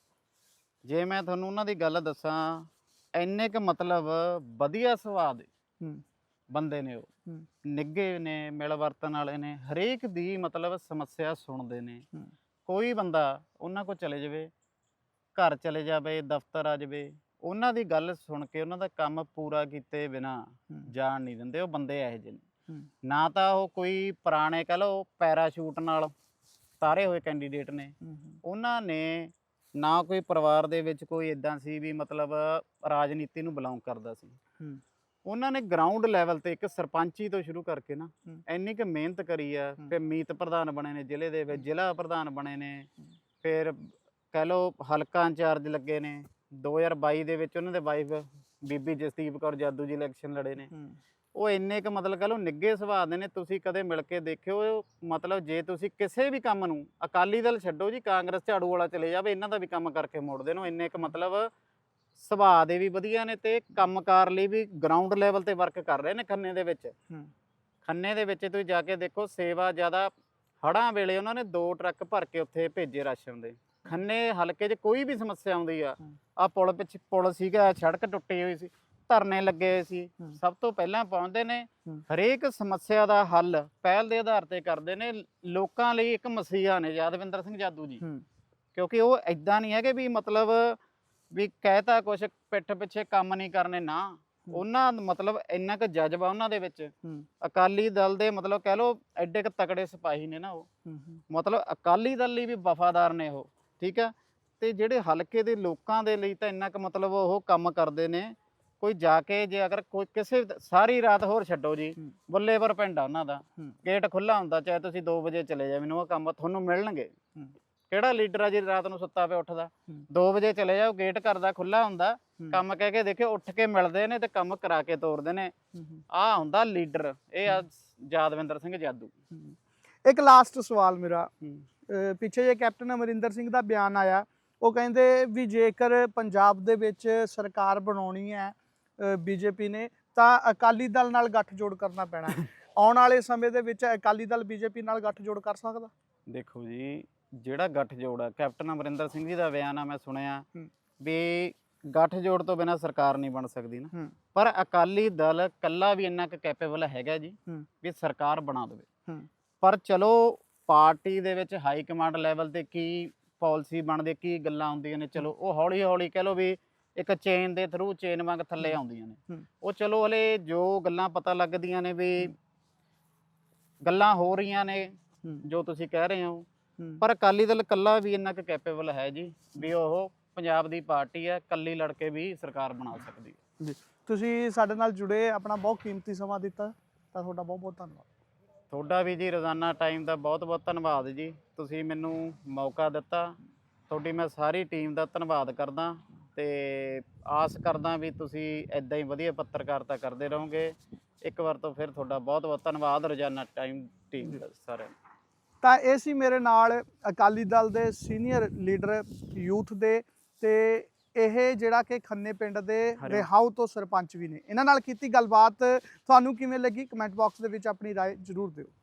ਜੇ ਮੈਂ ਤੁਹਾਨੂੰ ਉਹਨਾਂ ਦੀ ਗੱਲ ਦੱਸਾਂ ਇੰਨੇ ਕ ਮਤਲਬ ਵਧੀਆ ਸੁਭਾਅ ਦੇ ਹੂੰ ਬੰਦੇ ਨੇ ਉਹ ਹੂੰ। ਨਿੱਗੇ ਨੇ ਮਿਲ ਵਰਤਨ ਵਾਲੇ ਨੇ ਹਰੇਕ ਦੀ ਮਤਲਬ ਸਮੱਸਿਆ ਸੁਣਦੇ ਨੇ ਹੂੰ। ਕੋਈ ਬੰਦਾ ਉਹਨਾਂ ਕੋਲ ਚਲੇ ਜਾਵੇ ਘਰ ਚਲੇ ਜਾਵੇ ਦਫ਼ਤਰ ਆ ਜਾਵੇ ਉਹਨਾਂ ਦੀ ਗੱਲ ਸੁਣ ਕੇ ਉਹਨਾਂ ਦਾ ਕੰਮ ਪੂਰਾ ਕੀਤੇ ਬਿਨਾ। ਜਾਣ ਨਹੀਂ ਦਿੰਦੇ ਉਹ ਬੰਦੇ ਇਹੋ ਜਿਹੇ ਨੇ। ਨਾ ਤਾਂ ਉਹ ਕੋਈ ਪੁਰਾਣੇ ਕਹ ਲਓ ਪੈਰਾਸ਼ੂਟ ਨਾਲ ਤਾਰੇ ਹੋਏ ਕੈਂਡੀਡੇਟ ਨੇ ਉਹਨਾਂ ਨੇ ਨਾ ਕੋਈ ਪਰਿਵਾਰ ਦੇ ਵਿੱਚ ਕੋਈ ਇਦਾਂ ਸੀ ਵੀ ਮਤਲਬ ਰਾਜਨੀਤੀ ਨੂੰ ਬਿਲੋਂਗ ਕਰਦਾ ਸੀ। ਉਹਨਾਂ ਨੇ ਗਰਾਊਂਡ ਲੈਵਲ ਤੇ ਇੱਕ ਸਰਪੰਚੀ ਤੋਂ ਸ਼ੁਰੂ ਕਰਕੇ ਨਾ। ਇੰਨੀ ਕੁ ਮਿਹਨਤ ਕਰੀ ਆ। ਫਿਰ ਮੀਤ ਪ੍ਰਧਾਨ ਬਣੇ ਨੇ ਜ਼ਿਲ੍ਹੇ ਦੇ ਵਿੱਚ। ਜ਼ਿਲ੍ਹਾ ਪ੍ਰਧਾਨ ਬਣੇ ਨੇ। ਫਿਰ ਕਹਿ ਲਓ ਹਲਕਾ ਇੰਚਾਰਜ ਲੱਗੇ ਨੇ 2022 ਦੇ ਵਿੱਚ ਉਹਨਾਂ ਦੇ ਵਾਈਫ ਬੀਬੀ ਜਸਦੀਪ ਕੌਰ ਜਾਦੂ ਜੀ ਇਲੈਕਸ਼ਨ ਲੜੇ ਨੇ ਉਹ ਇੰਨੇ ਕ ਮਤਲਬ ਕਹ ਲਓ ਨਿੱਗੇ ਸੁਭਾਅ ਦੇ ਨੇ ਤੁਸੀਂ ਕਦੇ ਮਿਲ ਕੇ ਦੇਖਿਓ ਮਤਲਬ ਜੇ ਤੁਸੀਂ ਕਿਸੇ ਵੀ ਕੰਮ ਨੂੰ ਅਕਾਲੀ ਦਲ ਛੱਡੋ ਜੀ ਕਾਂਗਰਸ ਝਾੜੂ ਵਾਲਾ ਚਲੇ ਜਾਵੇ ਇਹਨਾਂ ਦਾ ਵੀ ਕੰਮ ਕਰਕੇ ਮੋੜਦੇ ਨੇ ਇੰਨੇ ਕ ਮਤਲਬ ਸੁਭਾਅ ਦੇ ਵੀ ਵਧੀਆ ਨੇ ਤੇ ਕੰਮਕਾਰ ਲਈ ਵੀ ਗਰਾਊਂਡ ਲੈਵਲ ਤੇ ਵਰਕ ਕਰ ਰਹੇ ਨੇ ਖੰਨੇ ਦੇ ਵਿੱਚ। ਖੰਨੇ ਦੇ ਵਿੱਚ ਤੁਸੀਂ ਜਾ ਕੇ ਦੇਖੋ ਸੇਵਾ ਜ਼ਿਆਦਾ ਹੜਾਂ ਵੇਲੇ ਉਹਨਾਂ ਨੇ ਦੋ ਟਰੱਕ ਭਰ ਕੇ ਉੱਥੇ ਭੇਜੇ ਰਾਸ਼ਨ ਦੇ ਖੰਨੇ ਹਲਕੇ 'ਚ ਕੋਈ ਵੀ ਸਮੱਸਿਆ ਆਉਂਦੀ ਆ। ਆ ਪੁਲ ਪਿੱਛੇ ਪੁਲ ਸੀਗਾ ਸੜਕ ਟੁੱਟੀ ਹੋਈ ਸੀ ਧਰਨੇ ਲੱਗੇ ਹੋਏ ਸੀ। ਹੂੰ। ਸਭ ਤੋਂ ਪਹਿਲਾਂ ਪਹੁੰਚਦੇ ਨੇ। ਹੂੰ। ਹਰੇਕ ਸਮੱਸਿਆ ਦਾ ਹੱਲ ਪਹਿਲ ਦੇ ਆਧਾਰ ਤੇ ਕਰਦੇ ਨੇ। ਲੋਕਾਂ ਲਈ ਇੱਕ ਮਸੀਹਾ ਨੇ ਯਾਦਵਿੰਦਰ ਸਿੰਘ ਜਾਦੂ ਜੀ। ਹੂੰ। ਕਿਉਂਕਿ ਉਹ ਐਦਾਂ ਨਹੀਂ ਹੈਗੇ ਵੀ ਮਤਲਬ ਵੀ ਕਹਿਤਾ ਕੁਛ ਪਿੱਠ ਪਿੱਛੇ ਕੰਮ ਨਹੀਂ ਕਰਨੇ ਨਾ। ਉਹਨਾਂ ਮਤਲਬ ਇੰਨਾ ਕੁ ਜਜ਼ਬਾ ਉਹਨਾਂ ਦੇ ਵਿੱਚ। ਹੂੰ। ਅਕਾਲੀ ਦਲ ਦੇ ਮਤਲਬ ਕਹਿ ਲਓ ਐਡੇ ਕੁ ਤਕੜੇ ਸਿਪਾਹੀ ਨੇ ਨਾ ਉਹ। ਹੂੰ ਹੂੰ। ਮਤਲਬ ਅਕਾਲੀ ਦਲ ਲਈ ਵੀ ਵਫਾਦਾਰ ਨੇ ਉਹ। ਠੀਕ ਆ? ਤੇ ਜਿਹੜੇ ਹਲਕੇ ਦੇ ਲੋਕਾਂ ਦੇ ਲਈ ਤਾਂ ਇੰਨਾ ਕੁ ਮਤਲਬ ਉਹ ਕੰਮ ਕਰਦੇ ਨੇ। ਕੋਈ ਜਾ ਕੇ ਜੇ ਅਗਰ ਕੋਈ ਕਿਸੇ ਸਾਰੀ ਰਾਤ ਹੋਰ ਛੱਡੋ ਜੀ ਹੂੰ। ਬੁੱਲੇਵਰ ਪਿੰਡ ਆ ਉਹਨਾਂ ਦਾ। ਗੇਟ ਖੁੱਲਾ ਹੁੰਦਾ ਚਾਹੇ ਤੁਸੀਂ 2 ਵਜੇ ਚਲੇ ਜਾਓ ਮੈਨੂੰ ਉਹ ਕੰਮ ਤੁਹਾਨੂੰ ਮਿਲਣਗੇ। ਕਿਹੜਾ ਲੀਡਰ ਆ ਜੀ ਰਾਤ ਨੂੰ ਸੁੱਤਾ ਪਿਆ ਉੱਠਦਾ ਹੂੰ। 2 ਵਜੇ ਚਲੇ ਜਾਓ ਗੇਟ ਘਰ ਦਾ ਖੁੱਲਾ ਹੁੰਦਾ। ਕੰਮ ਕਹਿ ਕੇ ਦੇਖਿਓ ਉੱਠ ਕੇ ਮਿਲਦੇ ਨੇ ਤੇ ਕੰਮ ਕਰਾ ਕੇ ਤੋਰਦੇ ਨੇ ਹੂੰ, ਹੂੰ, ਆ ਹੁੰਦਾ ਲੀਡਰ ਇਹ ਆ ਯਾਦਵਿੰਦਰ ਸਿੰਘ ਜਾਦੂ। ਇੱਕ ਲਾਸਟ ਸਵਾਲ ਮੇਰਾ ਪਿੱਛੇ ਜੇ ਕੈਪਟਨ ਅਮਰਿੰਦਰ ਸਿੰਘ ਦਾ ਬਿਆਨ ਆਇਆ ਉਹ ਕਹਿੰਦੇ ਵੀ ਜੇਕਰ ਪੰਜਾਬ ਦੇ ਵਿੱਚ ਸਰਕਾਰ ਬਣਾਉਣੀ ਹੈ ਬੀਜੇਪੀ ਨੇ ਤਾਂ ਅਕਾਲੀ ਦਲ ਨਾਲ ਗੱਠਜੋੜ ਕਰਨਾ ਪੈਣਾ। [LAUGHS] ਆਉਣ ਵਾਲੇ ਸਮੇਂ ਦੇ ਵਿੱਚ ਅਕਾਲੀ ਦਲ ਬੀਜੇਪੀ ਨਾਲ ਗੱਠਜੋੜ ਕਰ ਸਕਦਾ ਦੇਖੋ ਜੀ ਜਿਹੜਾ ਗੱਠਜੋੜ ਆ ਕੈਪਟਨ ਅਮਰਿੰਦਰ ਸਿੰਘ ਜੀ ਦਾ ਬਿਆਨ ਆ ਮੈਂ ਸੁਣਿਆ। ਵੀ ਗੱਠਜੋੜ ਤੋਂ ਬਿਨਾ ਸਰਕਾਰ ਨਹੀਂ ਬਣ ਸਕਦੀ ਨਾ। ਪਰ ਅਕਾਲੀ ਦਲ ਕੱਲਾ ਵੀ ਇੰਨਾ ਕੁ ਕੈਪੇਬਲ ਹੈਗਾ ਜੀ। ਵੀ ਸਰਕਾਰ ਬਣਾ ਦੇਵੇ। ਪਰ ਚਲੋ ਪਾਰਟੀ ਦੇ ਵਿੱਚ ਹਾਈ ਕਮਾਂਡ ਲੈਵਲ ਤੇ ਕੀ ਪਾਲਿਸੀ ਬਣਦੀ ਕੀ ਗੱਲਾਂ ਹੁੰਦੀਆਂ ਨੇ ਚਲੋ ਉਹ ਹੌਲੀ ਹੌਲੀ ਕਹਿ ਲਓ ਵੀ ਇੱਕ ਚੇਨ ਦੇ ਥਰੂ ਚੇਨ ਵਾਂਗ ਥੱਲੇ ਆਉਂਦੀਆਂ ਨੇ। ਉਹ ਚਲੋ ਹਲੇ ਜੋ ਗੱਲਾਂ ਪਤਾ ਲੱਗਦੀਆਂ ਨੇ ਵੀ ਗੱਲਾਂ ਹੋ ਰਹੀਆਂ ਨੇ ਜੋ ਤੁਸੀਂ ਕਹਿ ਰਹੇ ਹੋ। ਹੂੰ। ਪਰ ਅਕਾਲੀ ਦਲ ਕੱਲਾ ਵੀ ਇੰਨਾ ਕੁ ਕੈਪੇਬਲ ਹੈ ਜੀ ਵੀ ਉਹ ਪੰਜਾਬ ਦੀ ਪਾਰਟੀ ਹੈ ਕੱਲੀ ਲੜ ਕੇ ਵੀ ਸਰਕਾਰ ਬਣਾ ਸਕਦੀ ਹੈ। ਤੁਸੀਂ ਸਾਡੇ ਨਾਲ ਜੁੜੇ ਆਪਣਾ ਬਹੁਤ ਕੀਮਤੀ ਸਮਾਂ ਦਿੱਤਾ ਤਾਂ ਤੁਹਾਡਾ ਬਹੁਤ ਬਹੁਤ ਧੰਨਵਾਦ। ਤੁਹਾਡਾ ਵੀ ਜੀ ਰੋਜ਼ਾਨਾ ਟਾਈਮ ਦਾ ਬਹੁਤ ਬਹੁਤ ਧੰਨਵਾਦ ਜੀ। ਤੁਸੀਂ ਮੈਨੂੰ ਮੌਕਾ ਦਿੱਤਾ। ਤੁਹਾਡੀ ਮੈਂ ਸਾਰੀ ਟੀਮ ਦਾ ਧੰਨਵਾਦ ਕਰਦਾ। ਤੇ ਆਸ ਕਰਦਾ ਵੀ ਤੁਸੀਂ ਐਦਾਂ ਹੀ ਵਧੀਆ ਪੱਤਰਕਾਰਤਾ ਕਰਦੇ ਰਹੋਗੇ ਇੱਕ ਵਾਰ ਤੋਂ ਫਿਰ ਤੁਹਾਡਾ ਬਹੁਤ ਬਹੁਤ ਧੰਨਵਾਦ ਰੋਜ਼ਾਨਾ ਟਾਈਮ ਟੀਮ ਦਾ ਸਾਰਿਆਂ ਦਾ ਤਾਂ ਇਹ ਸੀ ਮੇਰੇ ਨਾਲ ਅਕਾਲੀ ਦਲ ਦੇ ਸੀਨੀਅਰ ਲੀਡਰ ਯੂਥ ਦੇ ਤੇ ਇਹ ਜਿਹੜਾ ਕਿ ਖੰਨੇ ਪਿੰਡ ਦੇ ਹਰਿਆਣਾ। ਰਿਹਾਉ ਤੋਂ ਸਰਪੰਚ ਵੀ ਨੇ ਇਹਨਾਂ ਨਾਲ ਕੀਤੀ ਗੱਲਬਾਤ ਤੁਹਾਨੂੰ ਕਿਵੇਂ ਲੱਗੀ ਕਮੈਂਟ ਬਾਕਸ ਦੇ ਵਿੱਚ ਆਪਣੀ رائے ਜ਼ਰੂਰ ਦਿਓ